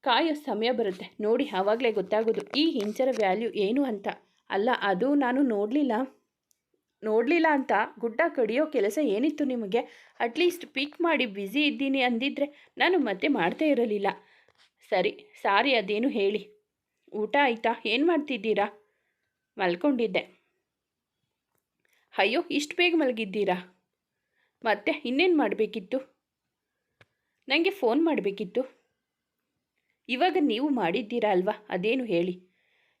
ಕಾಯೋ ಸಮಯ ಬರುತ್ತೆ. ನೋಡಿ, ಆವಾಗಲೇ ಗೊತ್ತಾಗೋದು. ಈ ಹಿಂಚರ ವ್ಯಾಲ್ಯೂ ಏನು ಅಂತ. ಅಲ್ಲ, ಅದು ನಾನು ನೋಡಲಿಲ್ಲ. ನೋಡಲಿಲ್ಲ ಅಂತ ಗುಡ್ಡ ಕಡಿಯೋ ಕೆಲಸ ಏನಿತ್ತು ನಿಮಗೆ? ಅಟ್ಲೀಸ್ಟ್ ಪಿಕ್ ಮಾಡಿ ಬ್ಯುಸಿ ಇದ್ದೀನಿ ಅಂದಿದ್ರೆ ನಾನು ಮತ್ತೆ ಮಾಡ್ತಾ ಇರಲಿಲ್ಲ. ಸರಿ ಸಾರಿ ಅದೇನು ಹೇಳಿ. ಊಟ ಆಯಿತಾ? ಏನು ಮಾಡ್ತಿದ್ದೀರಾ? ಮಲ್ಕೊಂಡಿದ್ದೆ. ಅಯ್ಯೋ, ಇಷ್ಟು ಬೇಗ ಮಲಗಿದ್ದೀರಾ? ಮತ್ತೆ ಇನ್ನೇನು ಮಾಡಬೇಕಿತ್ತು? ನನಗೆ ಫೋನ್ ಮಾಡಬೇಕಿತ್ತು. ಇವಾಗ ನೀವು ಮಾಡಿದ್ದೀರಾ ಅಲ್ವಾ? ಅದೇನು ಹೇಳಿ.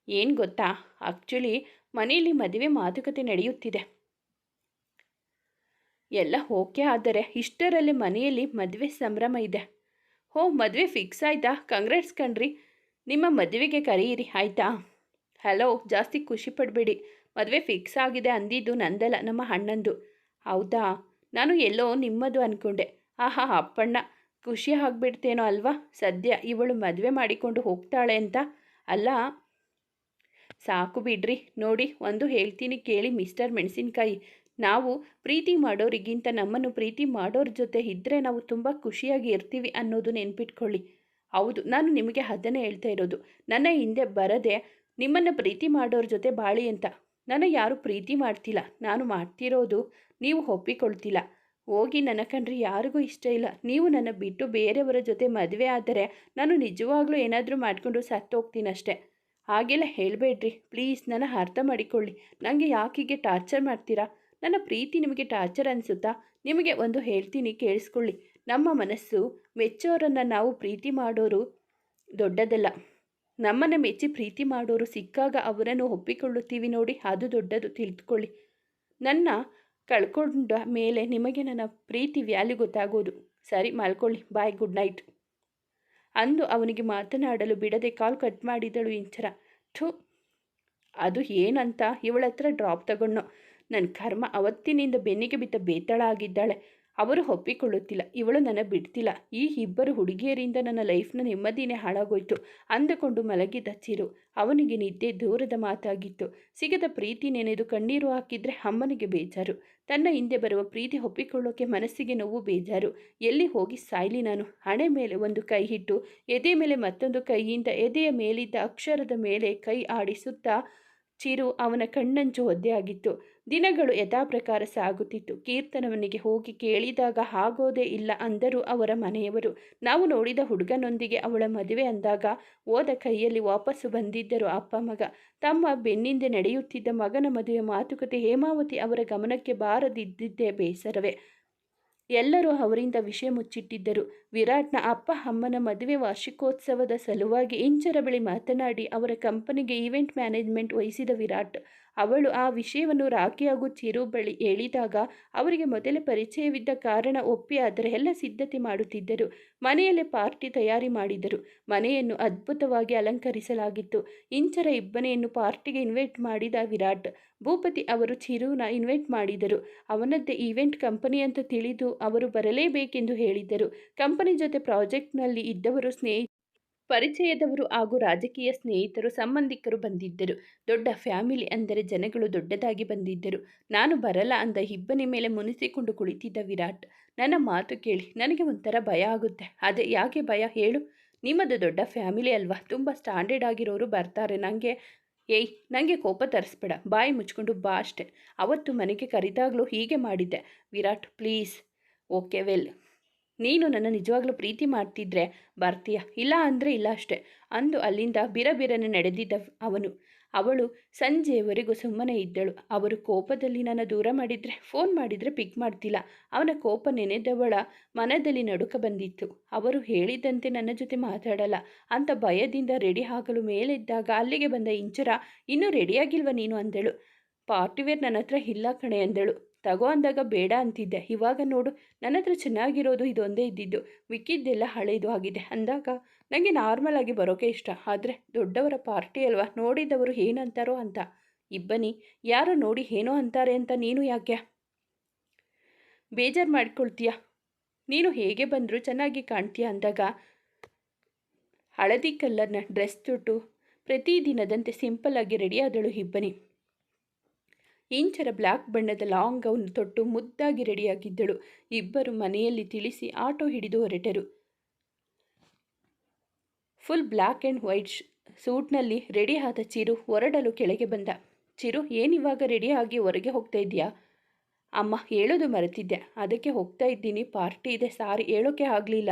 ಏನು ಗೊತ್ತಾ? ಆ್ಯಕ್ಚುಲಿ ಮನೆಯಲ್ಲಿ ಮದುವೆ ಮಾತುಕತೆ ನಡೆಯುತ್ತಿದೆ. ಎಲ್ಲ ಓಕೆ ಆದರೆ ಇಷ್ಟರಲ್ಲಿ ಮನೆಯಲ್ಲಿ ಮದುವೆ ಸಂಭ್ರಮ ಇದೆ. ಹೋ, ಮದುವೆ ಫಿಕ್ಸ್ ಆಯಿತಾ? ಕಂಗ್ರೆಟ್ಸ್ ಕಣ್ರಿ. ನಿಮ್ಮ ಮದುವೆಗೆ ಕರೆಯಿರಿ, ಆಯಿತಾ? ಹಲೋ ಜಾಸ್ತಿ ಖುಷಿ ಪಡಬೇಡಿ. ಮದುವೆ ಫಿಕ್ಸ್ ಆಗಿದೆ ಅಂದಿದ್ದು ನಂದಲ್ಲ, ನಮ್ಮ ಅಣ್ಣಂದು. ಹೌದಾ? ನಾನು ಎಲ್ಲೋ ನಿಮ್ಮದು ಅಂದ್ಕೊಂಡೆ ಆಹಾ, ಅಪ್ಪಣ್ಣ, ಖುಷಿ ಆಗಿಬಿಡ್ತೇನೋ ಅಲ್ವಾ? ಸದ್ಯ ಇವಳು ಮದುವೆ ಮಾಡಿಕೊಂಡು ಹೋಗ್ತಾಳೆ ಅಂತ? ಅಲ್ಲ, ಸಾಕು ಬಿಡ್ರಿ. ನೋಡಿ, ಒಂದು ಹೇಳ್ತೀನಿ ಕೇಳಿ ಮಿಸ್ಟರ್ ಮೆಣಸಿನ್ಕಾಯಿ. ನಾವು ಪ್ರೀತಿ ಮಾಡೋರಿಗಿಂತ ನಮ್ಮನ್ನು ಪ್ರೀತಿ ಮಾಡೋರ ಜೊತೆ ಇದ್ದರೆ ನಾವು ತುಂಬ ಖುಷಿಯಾಗಿ ಇರ್ತೀವಿ ಅನ್ನೋದು ನೆನ್ಪಿಟ್ಕೊಳ್ಳಿ. ಹೌದು, ನಾನು ನಿಮಗೆ ಅದನ್ನೇ ಹೇಳ್ತಾ ಇರೋದು. ನನ್ನ ಹಿಂದೆ ಬರದೆ ನಿಮ್ಮನ್ನು ಪ್ರೀತಿ ಮಾಡೋರ ಜೊತೆ ಬಾಳಿ ಅಂತ. ನನ್ನ ಯಾರು ಪ್ರೀತಿ ಮಾಡ್ತಿಲ್ಲ. ನಾನು ಮಾಡ್ತಿರೋದು ನೀವು ಒಪ್ಪಿಕೊಳ್ತಿಲ್ಲ. ಹೋಗಿ ನನ್ನ ಕಂಡ್ರೆ ಯಾರಿಗೂ ಇಷ್ಟ ಇಲ್ಲ. ನೀವು ನನ್ನ ಬಿಟ್ಟು ಬೇರೆಯವರ ಜೊತೆ ಮದುವೆ ಆದರೆ ನಾನು ನಿಜವಾಗ್ಲೂ ಏನಾದರೂ ಮಾಡಿಕೊಂಡು ಸತ್ತೋಗ್ತೀನಷ್ಟೇ ಹಾಗೆಲ್ಲ ಹೇಳಬೇಡ್ರಿ. ಪ್ಲೀಸ್, ನನ್ನ ಅರ್ಥ ಮಾಡಿಕೊಳ್ಳಿ. ನನಗೆ ಯಾಕೀಗೆ ಟಾರ್ಚರ್ ಮಾಡ್ತೀರಾ? ನನ್ನ ಪ್ರೀತಿ ನಿಮಗೆ ಟಾರ್ಚರ್ ಅನಿಸುತ್ತಾ? ನಿಮಗೆ ಒಂದು ಹೇಳ್ತೀನಿ, ಕೇಳಿಸ್ಕೊಳ್ಳಿ. ನಮ್ಮ ಮನಸ್ಸು ಮೆಚ್ಚೋರನ್ನು ನಾವು ಪ್ರೀತಿ ಮಾಡೋರು ದೊಡ್ಡದಲ್ಲ. ನಮ್ಮನ್ನು ಮೆಚ್ಚಿ ಪ್ರೀತಿ ಮಾಡೋರು ಸಿಕ್ಕಾಗ ಅವರನ್ನು ಒಪ್ಪಿಕೊಳ್ಳುತ್ತೀವಿ ನೋಡಿ, ಅದು ದೊಡ್ಡದು. ತಿಳಿದುಕೊಳ್ಳಿ. ನನ್ನ ಕಳ್ಕೊಂಡ ಮೇಲೆ ನಿಮಗೆ ನನ್ನ ಪ್ರೀತಿ ವ್ಯಾಲ್ಯೂ ಗೊತ್ತಾಗೋದು. ಸರಿ, ಮಲ್ಕೊಳ್ಳಿ. ಬಾಯ್ ಗುಡ್ ನೈಟ್ ಅಂದು ಅವನಿಗೆ ಮಾತನಾಡಲು ಬಿಡದೆ ಕಾಲ್ ಕಟ್ ಮಾಡಿದಳು ಇಂಚರ. ಥು, ಅದು ಏನಂತ? ಇವಳ ಹತ್ರ ಡ್ರಾಪ್ ತಗೊಂಡು. ನನ್ನ ಕರ್ಮ ಅವತ್ತಿನಿಂದ ಬೆನ್ನಿಗೆ ಬಿದ್ದ ಬೇತಾಳ ಆಗಿದ್ದಾಳೆ. ಅವರು ಒಪ್ಪಿಕೊಳ್ಳುತ್ತಿಲ್ಲ. ಇವಳು ನನ್ನ ಬಿಡ್ತಿಲ್ಲ. ಈ ಇಬ್ಬರು ಹುಡುಗಿಯರಿಂದ ನನ್ನ ಲೈಫ್ನ ನೆಮ್ಮದಿನೇ ಹಾಳಾಗೋಯ್ತು. ಅಂದುಕೊಂಡು ಮಲಗಿದ ಚಿರು. ಅವನಿಗೆ ನಿದ್ದೆ ದೂರದ ಮಾತಾಗಿತ್ತು. ಸಿಗದ ಪ್ರೀತಿ ನೆನೆದು ಕಣ್ಣೀರು ಹಾಕಿದ್ರೆ ಅಮ್ಮನಿಗೆ ಬೇಜಾರು. ತನ್ನ ಹಿಂದೆ ಬರುವ ಪ್ರೀತಿ ಒಪ್ಪಿಕೊಳ್ಳೋಕೆ ಮನಸ್ಸಿಗೆ ನೋವು ಬೇಜಾರು. ಎಲ್ಲಿ ಹೋಗಿ ಸಾಯ್ಲಿ ನಾನು? ಹಣೆ ಮೇಲೆ ಒಂದು ಕೈ ಇಟ್ಟು ಎದೆ ಮೇಲೆ ಮತ್ತೊಂದು ಕೈಯಿಂದ ಎದೆಯ ಮೇಲಿದ್ದ ಅಕ್ಷರದ ಮೇಲೆ ಕೈ ಆಡಿಸುತ್ತಾ ಚಿರು ಅವನ ಕಣ್ಣಂಚು ಒದ್ದೆಯಾಗಿತ್ತು. ದಿನಗಳು ಯಥಾಪ್ರಕಾರ ಸಾಗುತ್ತಿತ್ತು. ಕೀರ್ತನವನಿಗೆ ಹೋಗಿ ಕೇಳಿದಾಗ ಆಗೋದೇ ಇಲ್ಲ ಅಂದರು ಅವರ ಮನೆಯವರು. ನಾವು ನೋಡಿದ ಹುಡುಗನೊಂದಿಗೆ ಅವಳ ಮದುವೆ ಅಂದಾಗ ಓದ ಕೈಯಲ್ಲಿ ವಾಪಸ್ಸು ಬಂದಿದ್ದರು ಅಪ್ಪ ಮಗ. ತಮ್ಮ ಬೆನ್ನಿಂದೆ ನಡೆಯುತ್ತಿದ್ದ ಮಗನ ಮದುವೆ ಮಾತುಕತೆ ಹೇಮಾವತಿ ಅವರ ಗಮನಕ್ಕೆ ಬಾರದಿದ್ದಿದ್ದೇ ಬೇಸರವೇ. ಎಲ್ಲರೂ ಅವರಿಂದ ವಿಷಯ ಮುಚ್ಚಿಟ್ಟಿದ್ದರು. ವಿರಾಟ್ನ ಅಪ್ಪ ಅಮ್ಮನ ಮದುವೆ ವಾರ್ಷಿಕೋತ್ಸವದ ಸಲುವಾಗಿ ಇಂಚರ ಬಳಿ ಮಾತನಾಡಿ ಅವರ ಕಂಪನಿಗೆ ಈವೆಂಟ್ ಮ್ಯಾನೇಜ್ಮೆಂಟ್ ವಹಿಸಿದ ವಿರಾಟ್ ಅವಳು ಆ ವಿಷಯವನ್ನು ರಾಖಿ ಹಾಗೂ ಚಿರು ಬಳಿ ಹೇಳಿದಾಗ ಅವರಿಗೆ ಮೊದಲೇ ಪರಿಚಯವಿದ್ದ ಕಾರಣ ಒಪ್ಪಿ ಅದರ ಎಲ್ಲ ಸಿದ್ಧತೆ ಮಾಡುತ್ತಿದ್ದರು. ಮನೆಯಲ್ಲೇ ಪಾರ್ಟಿ ತಯಾರಿ ಮಾಡಿದರು. ಮನೆಯನ್ನು ಅದ್ಭುತವಾಗಿ ಅಲಂಕರಿಸಲಾಗಿತ್ತು. ಇಂಚರ ಇಬ್ಬನೆಯನ್ನು ಪಾರ್ಟಿಗೆ ಇನ್ವೈಟ್ ಮಾಡಿದ ವಿರಾಟ್, ಭೂಪತಿ ಅವರು ಚಿರುನ ಇನ್ವೈಟ್ ಮಾಡಿದರು. ಅವನದ್ದೇ ಈವೆಂಟ್ ಕಂಪನಿ ಅಂತ ತಿಳಿದು ಅವರು ಬರಲೇಬೇಕೆಂದು ಹೇಳಿದರು ಕಂಪನಿ ಜೊತೆ ಪ್ರಾಜೆಕ್ಟ್ನಲ್ಲಿ ಇದ್ದವರು ಸ್ನೇಹಿ ಪರಿಚಯದವರು ಹಾಗೂ ರಾಜಕೀಯ ಸ್ನೇಹಿತರು ಸಂಬಂಧಿಕರು ಬಂದಿದ್ದರು. ದೊಡ್ಡ ಫ್ಯಾಮಿಲಿ ಅಂದರೆ ಜನಗಳು ದೊಡ್ಡದಾಗಿ ಬಂದಿದ್ದರು. ನಾನು ಬರಲ್ಲ ಅಂದ ಇಬ್ಬನಿ ಮೇಲೆ ಮುನಿಸಿಕೊಂಡು ಕುಳಿತಿದ್ದ ವಿರಾಟ್, ನನ್ನ ಮಾತು ಕೇಳಿ, ನನಗೆ ಒಂಥರ ಭಯ ಆಗುತ್ತೆ. ಅದೇ, ಯಾಕೆ ಭಯ ಹೇಳು? ನಿಮ್ಮದು ದೊಡ್ಡ ಫ್ಯಾಮಿಲಿ ಅಲ್ವಾ? ತುಂಬ ಸ್ಟ್ಯಾಂಡರ್ಡ್ ಆಗಿರೋರು ಬರ್ತಾರೆ. ನನಗೆ ಏಯ್ ನನಗೆ ಕೋಪ ತರಿಸ್ಬೇಡ. ಬಾಯಿ ಮುಚ್ಕೊಂಡು ಬಾ ಅಷ್ಟೆ. ಅವತ್ತು ಮನೆಗೆ ಕರೆದಾಗಲೂ ಹೀಗೆ ಮಾಡಿದ್ದೆ. ವಿರಾಟ್, ಪ್ಲೀಸ್. Okay, well. ನೀನು ನನ್ನ ನಿಜವಾಗ್ಲೂ ಪ್ರೀತಿ ಮಾಡ್ತಿದ್ರೆ ಬರ್ತೀಯ? ಇಲ್ಲ ಅಂದರೆ ಇಲ್ಲ ಅಷ್ಟೆ. ಅಂದು ಅಲ್ಲಿಂದ ಬಿರಬಿರನೆ ನಡೆದಿದ್ದ ಅವನು. ಅವಳು ಸಂಜೆಯವರೆಗೂ ಸುಮ್ಮನೆ ಇದ್ದಳು. ಅವರು ಕೋಪದಲ್ಲಿ ನನ್ನ ದೂರ ಮಾಡಿದರೆ, ಫೋನ್ ಮಾಡಿದರೆ ಪಿಕ್ ಮಾಡ್ತಿಲ್ಲ. ಅವನ ಕೋಪ ನೆನೆದವಳ ಮನದಲ್ಲಿ ನಡುಕ ಬಂದಿತ್ತು. ಅವರು ಹೇಳಿದಂತೆ ನನ್ನ ಜೊತೆ ಮಾತಾಡಲ್ಲ. ಅಂತ ಭಯದಿಂದ ರೆಡಿ ಆಗಲು ಮೇಲಿದ್ದಾಗ ಅಲ್ಲಿಗೆ ಬಂದ ಇಂಚರ, ಇನ್ನೂ ರೆಡಿಯಾಗಿಲ್ವ ನೀನು? ಅಂದಳು. ಪಾರ್ಟಿವೇರ್ ನನ್ನ ಹತ್ರ ಇಲ್ಲ ಕಣೆ, ಅಂದಳು. ತಗೋ ಅಂದಾಗ ಬೇಡ ಅಂತಿದ್ದೆ. ಇವಾಗ ನೋಡು, ನನ್ನ ಹತ್ರ ಚೆನ್ನಾಗಿರೋದು ಇದೊಂದೇ ಇದ್ದಿದ್ದು. ಮಿಕ್ಕಿದ್ದೆಲ್ಲ ಹಳೇದು ಆಗಿದೆ. ಅಂದಾಗ ನನಗೆ ನಾರ್ಮಲ್ ಆಗಿ ಬರೋಕೆ ಇಷ್ಟ. ಆದರೆ ದೊಡ್ಡವರ ಪಾರ್ಟಿ ಅಲ್ವಾ? ನೋಡಿದವರು ಏನಂತಾರೋ ಅಂತ. ಇಬ್ಬನಿ, ಯಾರೋ ನೋಡಿ ಏನೋ ಅಂತಾರೆ ಅಂತ ನೀನು ಯಾಕೆ? ಬೇಜಾರು ಮಾಡ್ಕೊಳ್ತೀಯ? ನೀನು ಹೇಗೆ ಬಂದರೂ ಚೆನ್ನಾಗಿ ಕಾಣ್ತೀಯ ಅಂದಾಗ? ಹಳದಿ ಕಲ್ಲರ್ನ ಡ್ರೆಸ್ ತೊಟ್ಟು ಪ್ರತಿದಿನದಂತೆ ಸಿಂಪಲ್ಲಾಗಿ ರೆಡಿಯಾದಳು ಇಬ್ಬನಿ. ಇಂಚರ ಬ್ಲ್ಯಾಕ್ ಬಣ್ಣದ ಲಾಂಗ್ ಗೌನ್ ತೊಟ್ಟು ಮುದ್ದಾಗಿ ರೆಡಿಯಾಗಿದ್ದಳು. ಇಬ್ಬರು ಮನೆಯಲ್ಲಿ ತಿಳಿಸಿ ಆಟೋ ಹಿಡಿದು ಹೊರಟರು. ಫುಲ್ ಬ್ಲ್ಯಾಕ್ ಆ್ಯಂಡ್ ವೈಟ್ ಸೂಟ್ನಲ್ಲಿ ರೆಡಿ ಆದ ಚಿರು ಹೊರಡಲು ಕೆಳಗೆ ಬಂದ. ಚಿರು, ಏನಿವಾಗ ರೆಡಿ ಆಗಿ ಹೊರಗೆ ಹೋಗ್ತಾ ಇದೆಯಾ ಅಮ್ಮ, ಹೇಳೋದು ಮರೆತಿದ್ದೆ. ಅದಕ್ಕೆ ಹೋಗ್ತಾ ಇದ್ದೀನಿ. ಪಾರ್ಟಿ ಇದೆ. ಸಾರಿ, ಹೇಳೋಕೆ ಆಗಲಿಲ್ಲ.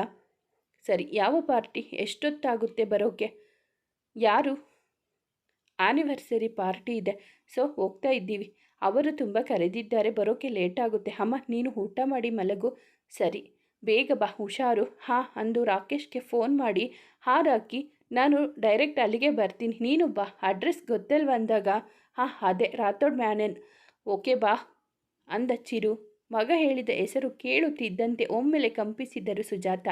ಸರಿ, ಯಾವ ಪಾರ್ಟಿ? ಎಷ್ಟೊತ್ತಾಗುತ್ತೆ ಬರೋಕ್ಕೆ ಯಾರು? ಆ್ಯನಿವರ್ಸರಿ ಪಾರ್ಟಿ ಇದೆ. ಸೊ, ಹೋಗ್ತಾ ಇದ್ದೀವಿ. ಅವರು ತುಂಬ ಕರೆದಿದ್ದಾರೆ ಬರೋಕ್ಕೆ ಲೇಟ್ ಆಗುತ್ತೆ. ಅಮ್ಮ, ನೀನು ಊಟ ಮಾಡಿ, ಮಲಗು. ಸರಿ. ಬೇಗ ಬಾ, ಹುಷಾರು. ಹಾಂ, ಅಂದು ರಾಕೇಶ್ಗೆ ಫೋನ್ ಮಾಡಿ ಹಾರಾಕಿ ನಾನು ಡೈರೆಕ್ಟ್ ಅಲ್ಲಿಗೆ ಬರ್ತೀನಿ. ನೀನು ಬಾ. ಅಡ್ರೆಸ್ ಗೊತ್ತಲ್ವ ಅಂದಾಗ, ಹಾಂ, ಅದೇ, ರಾಥೋಡ್ ಮ್ಯಾನೇನ್. ಓಕೆ, ಬಾ, ಅಂದ ಚಿರು. ಮಗ ಹೇಳಿದ ಹೆಸರು ಕೇಳುತ್ತಿದ್ದಂತೆ ಒಮ್ಮೆಲೆ ಕಂಪಿಸಿದರು ಸುಜಾತ.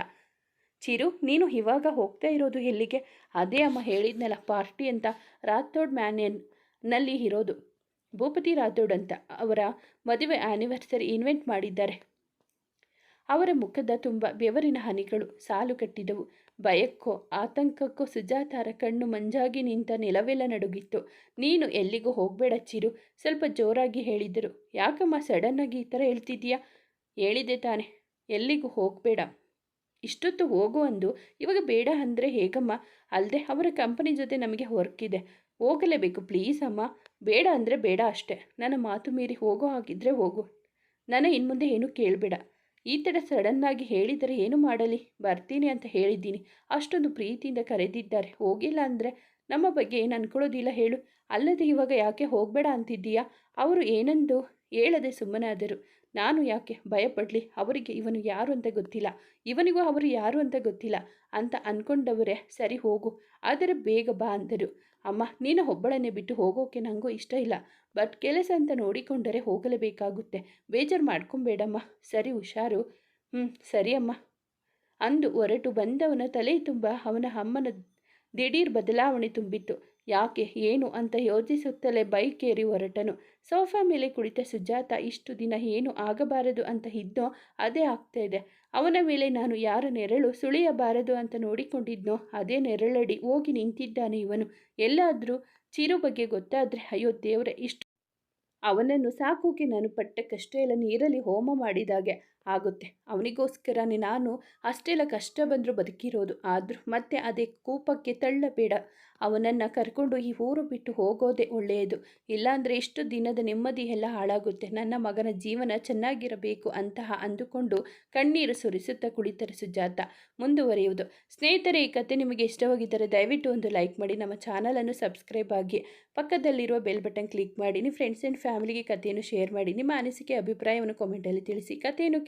ಚಿರು, ನೀನು ಇವಾಗ ಹೋಗ್ತಾ ಇರೋದು ಎಲ್ಲಿಗೆ? ಅದೇ ಅಮ್ಮ ಹೇಳಿದ್ನಲ್ಲ, ಪಾರ್ಟಿ ಅಂತ. ರಾಥೋಡ್ ಮ್ಯಾನೇನ್ನಲ್ಲಿ ಇರೋದು. ಭೂಪತಿ ರಾಥೋಡ್ ಅಂತ ಅವರ ಮದುವೆ ಆ್ಯನಿವರ್ಸರಿ ಇನ್ವೆಂಟ್ ಮಾಡಿದ್ದಾರೆ. ಅವರ ಮುಖದ ತುಂಬ ಬೆವರಿನ ಹನಿಗಳು ಸಾಲು ಕಟ್ಟಿದವು. ಭಯಕ್ಕೋ, ಆತಂಕಕ್ಕೋ, ಸುಜಾತಾರ ಕಣ್ಣು ಮಂಜಾಗಿ ನಿಂತ ನೆಲವೆಲ್ಲ ನಡುಗಿತ್ತು. ನೀನು ಎಲ್ಲಿಗೂ ಹೋಗಬೇಡ ಚಿರು, ಸ್ವಲ್ಪ ಜೋರಾಗಿ ಹೇಳಿದರು. ಯಾಕಮ್ಮ ಸಡನ್ನಾಗಿ ಈ ಥರ ಹೇಳ್ತಿದ್ದೀಯಾ? ಹೇಳಿದೆ ತಾನೆ, ಎಲ್ಲಿಗೂ ಹೋಗಬೇಡ. ಇಷ್ಟೊತ್ತು ಹೋಗು ಅಂದು, ಇವಾಗ ಬೇಡ ಅಂದರೆ ಹೇಗಮ್ಮ? ಅಲ್ಲದೆ ಅವರ ಕಂಪನಿ ಜೊತೆ ನಮಗೆ ಹೊರಕಿದೆ. ಹೋಗಲೇಬೇಕು ಪ್ಲೀಸ್ ಅಮ್ಮ. ಬೇಡ ಅಂದರೆ ಬೇಡ ಅಷ್ಟೆ. ನನ್ನ ಮಾತು ಮೀರಿ ಹೋಗೋ ಹಾಗಿದ್ರೆ ಹೋಗು. ನನ್ನ ಇನ್ಮುಂದೆ ಏನೂ ಕೇಳಬೇಡ. ಈ ಥರ ಸಡನ್ನಾಗಿ ಹೇಳಿದರೆ ಏನು ಮಾಡಲಿ? ಬರ್ತೀನಿ ಅಂತ ಹೇಳಿದ್ದೀನಿ. ಅಷ್ಟೊಂದು ಪ್ರೀತಿಯಿಂದ ಕರೆದಿದ್ದಾರೆ. ಹೋಗಿಲ್ಲ ಅಂದರೆ ನಮ್ಮ ಬಗ್ಗೆ ಏನು ಅನ್ಕೊಳ್ಳೋದಿಲ್ಲ ಹೇಳು. ಅಲ್ಲದೆ ಇವಾಗ ಯಾಕೆ ಹೋಗಬೇಡ ಅಂತಿದ್ದೀಯಾ? ಅವರು ಏನೆಂದು? ಹೇಳದೆ ಸುಮ್ಮನಾದರು. ನಾನು ಯಾಕೆ? ಭಯಪಡಲಿ. ಅವರಿಗೆ ಇವನು ಯಾರು ಅಂತ ಗೊತ್ತಿಲ್ಲ. ಇವನಿಗೂ ಅವರು ಯಾರು ಅಂತ ಗೊತ್ತಿಲ್ಲ. ಅಂತ ಅಂದ್ಕೊಂಡವರೇ ಸರಿ ಹೋಗು. ಆದರೆ ಬೇಗ ಬಾ ಅಂದರು. ಅಮ್ಮ, ನೀನು ಒಬ್ಬಳನ್ನೇ ಬಿಟ್ಟು ಹೋಗೋಕೆ ನನಗೂ ಇಷ್ಟ ಇಲ್ಲ. ಬಟ್ ಕೆಲಸ ಅಂತ ನೋಡಿಕೊಂಡರೆ ಹೋಗಲೇಬೇಕಾಗುತ್ತೆ. ಬೇಜಾರು ಮಾಡ್ಕೊಬೇಡಮ್ಮ. ಸರಿ ಹುಷಾರು. ಹ್ಞೂ ಸರಿ ಅಮ್ಮ. ಅಂದು ಹೊರಟು ಬಂದವನ ತಲೆ ತುಂಬ ಅವನ ಅಮ್ಮನ ದಿಢೀರ್ ಬದಲಾವಣೆ ತುಂಬಿತ್ತು. ಯಾಕೆ ಏನು ಅಂತ ಯೋಚಿಸುತ್ತಲೇ ಬೈಕ್ ಏರಿ ಹೊರಟನು. ಸೋಫಾ ಮೇಲೆ ಕುಳಿತ ಸುಜಾತ, ಇಷ್ಟು ದಿನ ಏನು ಆಗಬಾರದು ಅಂತ ಇದ್ದೋ ಅದೇ ಆಗ್ತಾ ಇದೆ. ಅವನ ಮೇಲೆ ನಾನು ಯಾರ ನೆರಳು ಸುಳಿಯಬಾರದು ಅಂತ ನೋಡಿಕೊಂಡಿದ್ನೋ ಅದೇ ನೆರಳಡಿ ಹೋಗಿ ನಿಂತಿದ್ದಾನೆ ಇವನು. ಎಲ್ಲಾದರೂ ಚಿರು ಬಗ್ಗೆ ಗೊತ್ತಾದರೆ ಅಯ್ಯೋ ದೇವರೇ, ಇಷ್ಟು ಅವನನ್ನು ಸಾಕೋಕೆ ನಾನು ಪಟ್ಟ ಕಷ್ಟ ಎಲ್ಲ ನೀರಲ್ಲಿ ಹೋಮ ಮಾಡಿದಾಗೆ. ಆಗುತ್ತೆ. ಅವನಿಗೋಸ್ಕರನೇ ನಾನು ಅಷ್ಟೆಲ್ಲ ಕಷ್ಟ ಬಂದರೂ ಬದುಕಿರೋದು. ಆದರೂ ಮತ್ತೆ ಅದೇ ಕೂಪಕ್ಕೆ ತಳ್ಳಬೇಡ. ಅವನನ್ನು ಕರ್ಕೊಂಡು ಈ ಊರು ಬಿಟ್ಟು ಹೋಗೋದೇ ಒಳ್ಳೆಯದು. ಇಲ್ಲಾಂದರೆ ಇಷ್ಟು ದಿನದ ನೆಮ್ಮದಿ ಎಲ್ಲ ಹಾಳಾಗುತ್ತೆ. ನನ್ನ ಮಗನ ಜೀವನ ಚೆನ್ನಾಗಿರಬೇಕು ಅಂತಹ ಅಂದುಕೊಂಡು ಕಣ್ಣೀರು ಸುರಿಸುತ್ತಾ ಕುಳಿತರೆ ಸುಜಾತ. ಮುಂದುವರಿಯುವುದು. ಸ್ನೇಹಿತರೆ, ಈ ಕತೆ ನಿಮಗೆ ಇಷ್ಟವಾಗಿದ್ದರೆ ದಯವಿಟ್ಟು ಒಂದು ಲೈಕ್ ಮಾಡಿ. ನಮ್ಮ ಚಾನಲನ್ನು ಸಬ್ಸ್ಕ್ರೈಬ್ ಆಗಿ ಪಕ್ಕದಲ್ಲಿರುವ ಬೆಲ್ ಬಟನ್ ಕ್ಲಿಕ್ ಮಾಡಿ. ನಿಮ್ಮ ಫ್ರೆಂಡ್ಸ್ ಆ್ಯಂಡ್ ಫ್ಯಾಮಿಲಿಗೆ ಕಥೆಯನ್ನು ಶೇರ್ ಮಾಡಿ. ನಿಮ್ಮ ಅನಿಸಿಕೆ, ಅಭಿಪ್ರಾಯವನ್ನು ಕಾಮೆಂಟಲ್ಲಿ ತಿಳಿಸಿ. ಕಥೆಯನ್ನು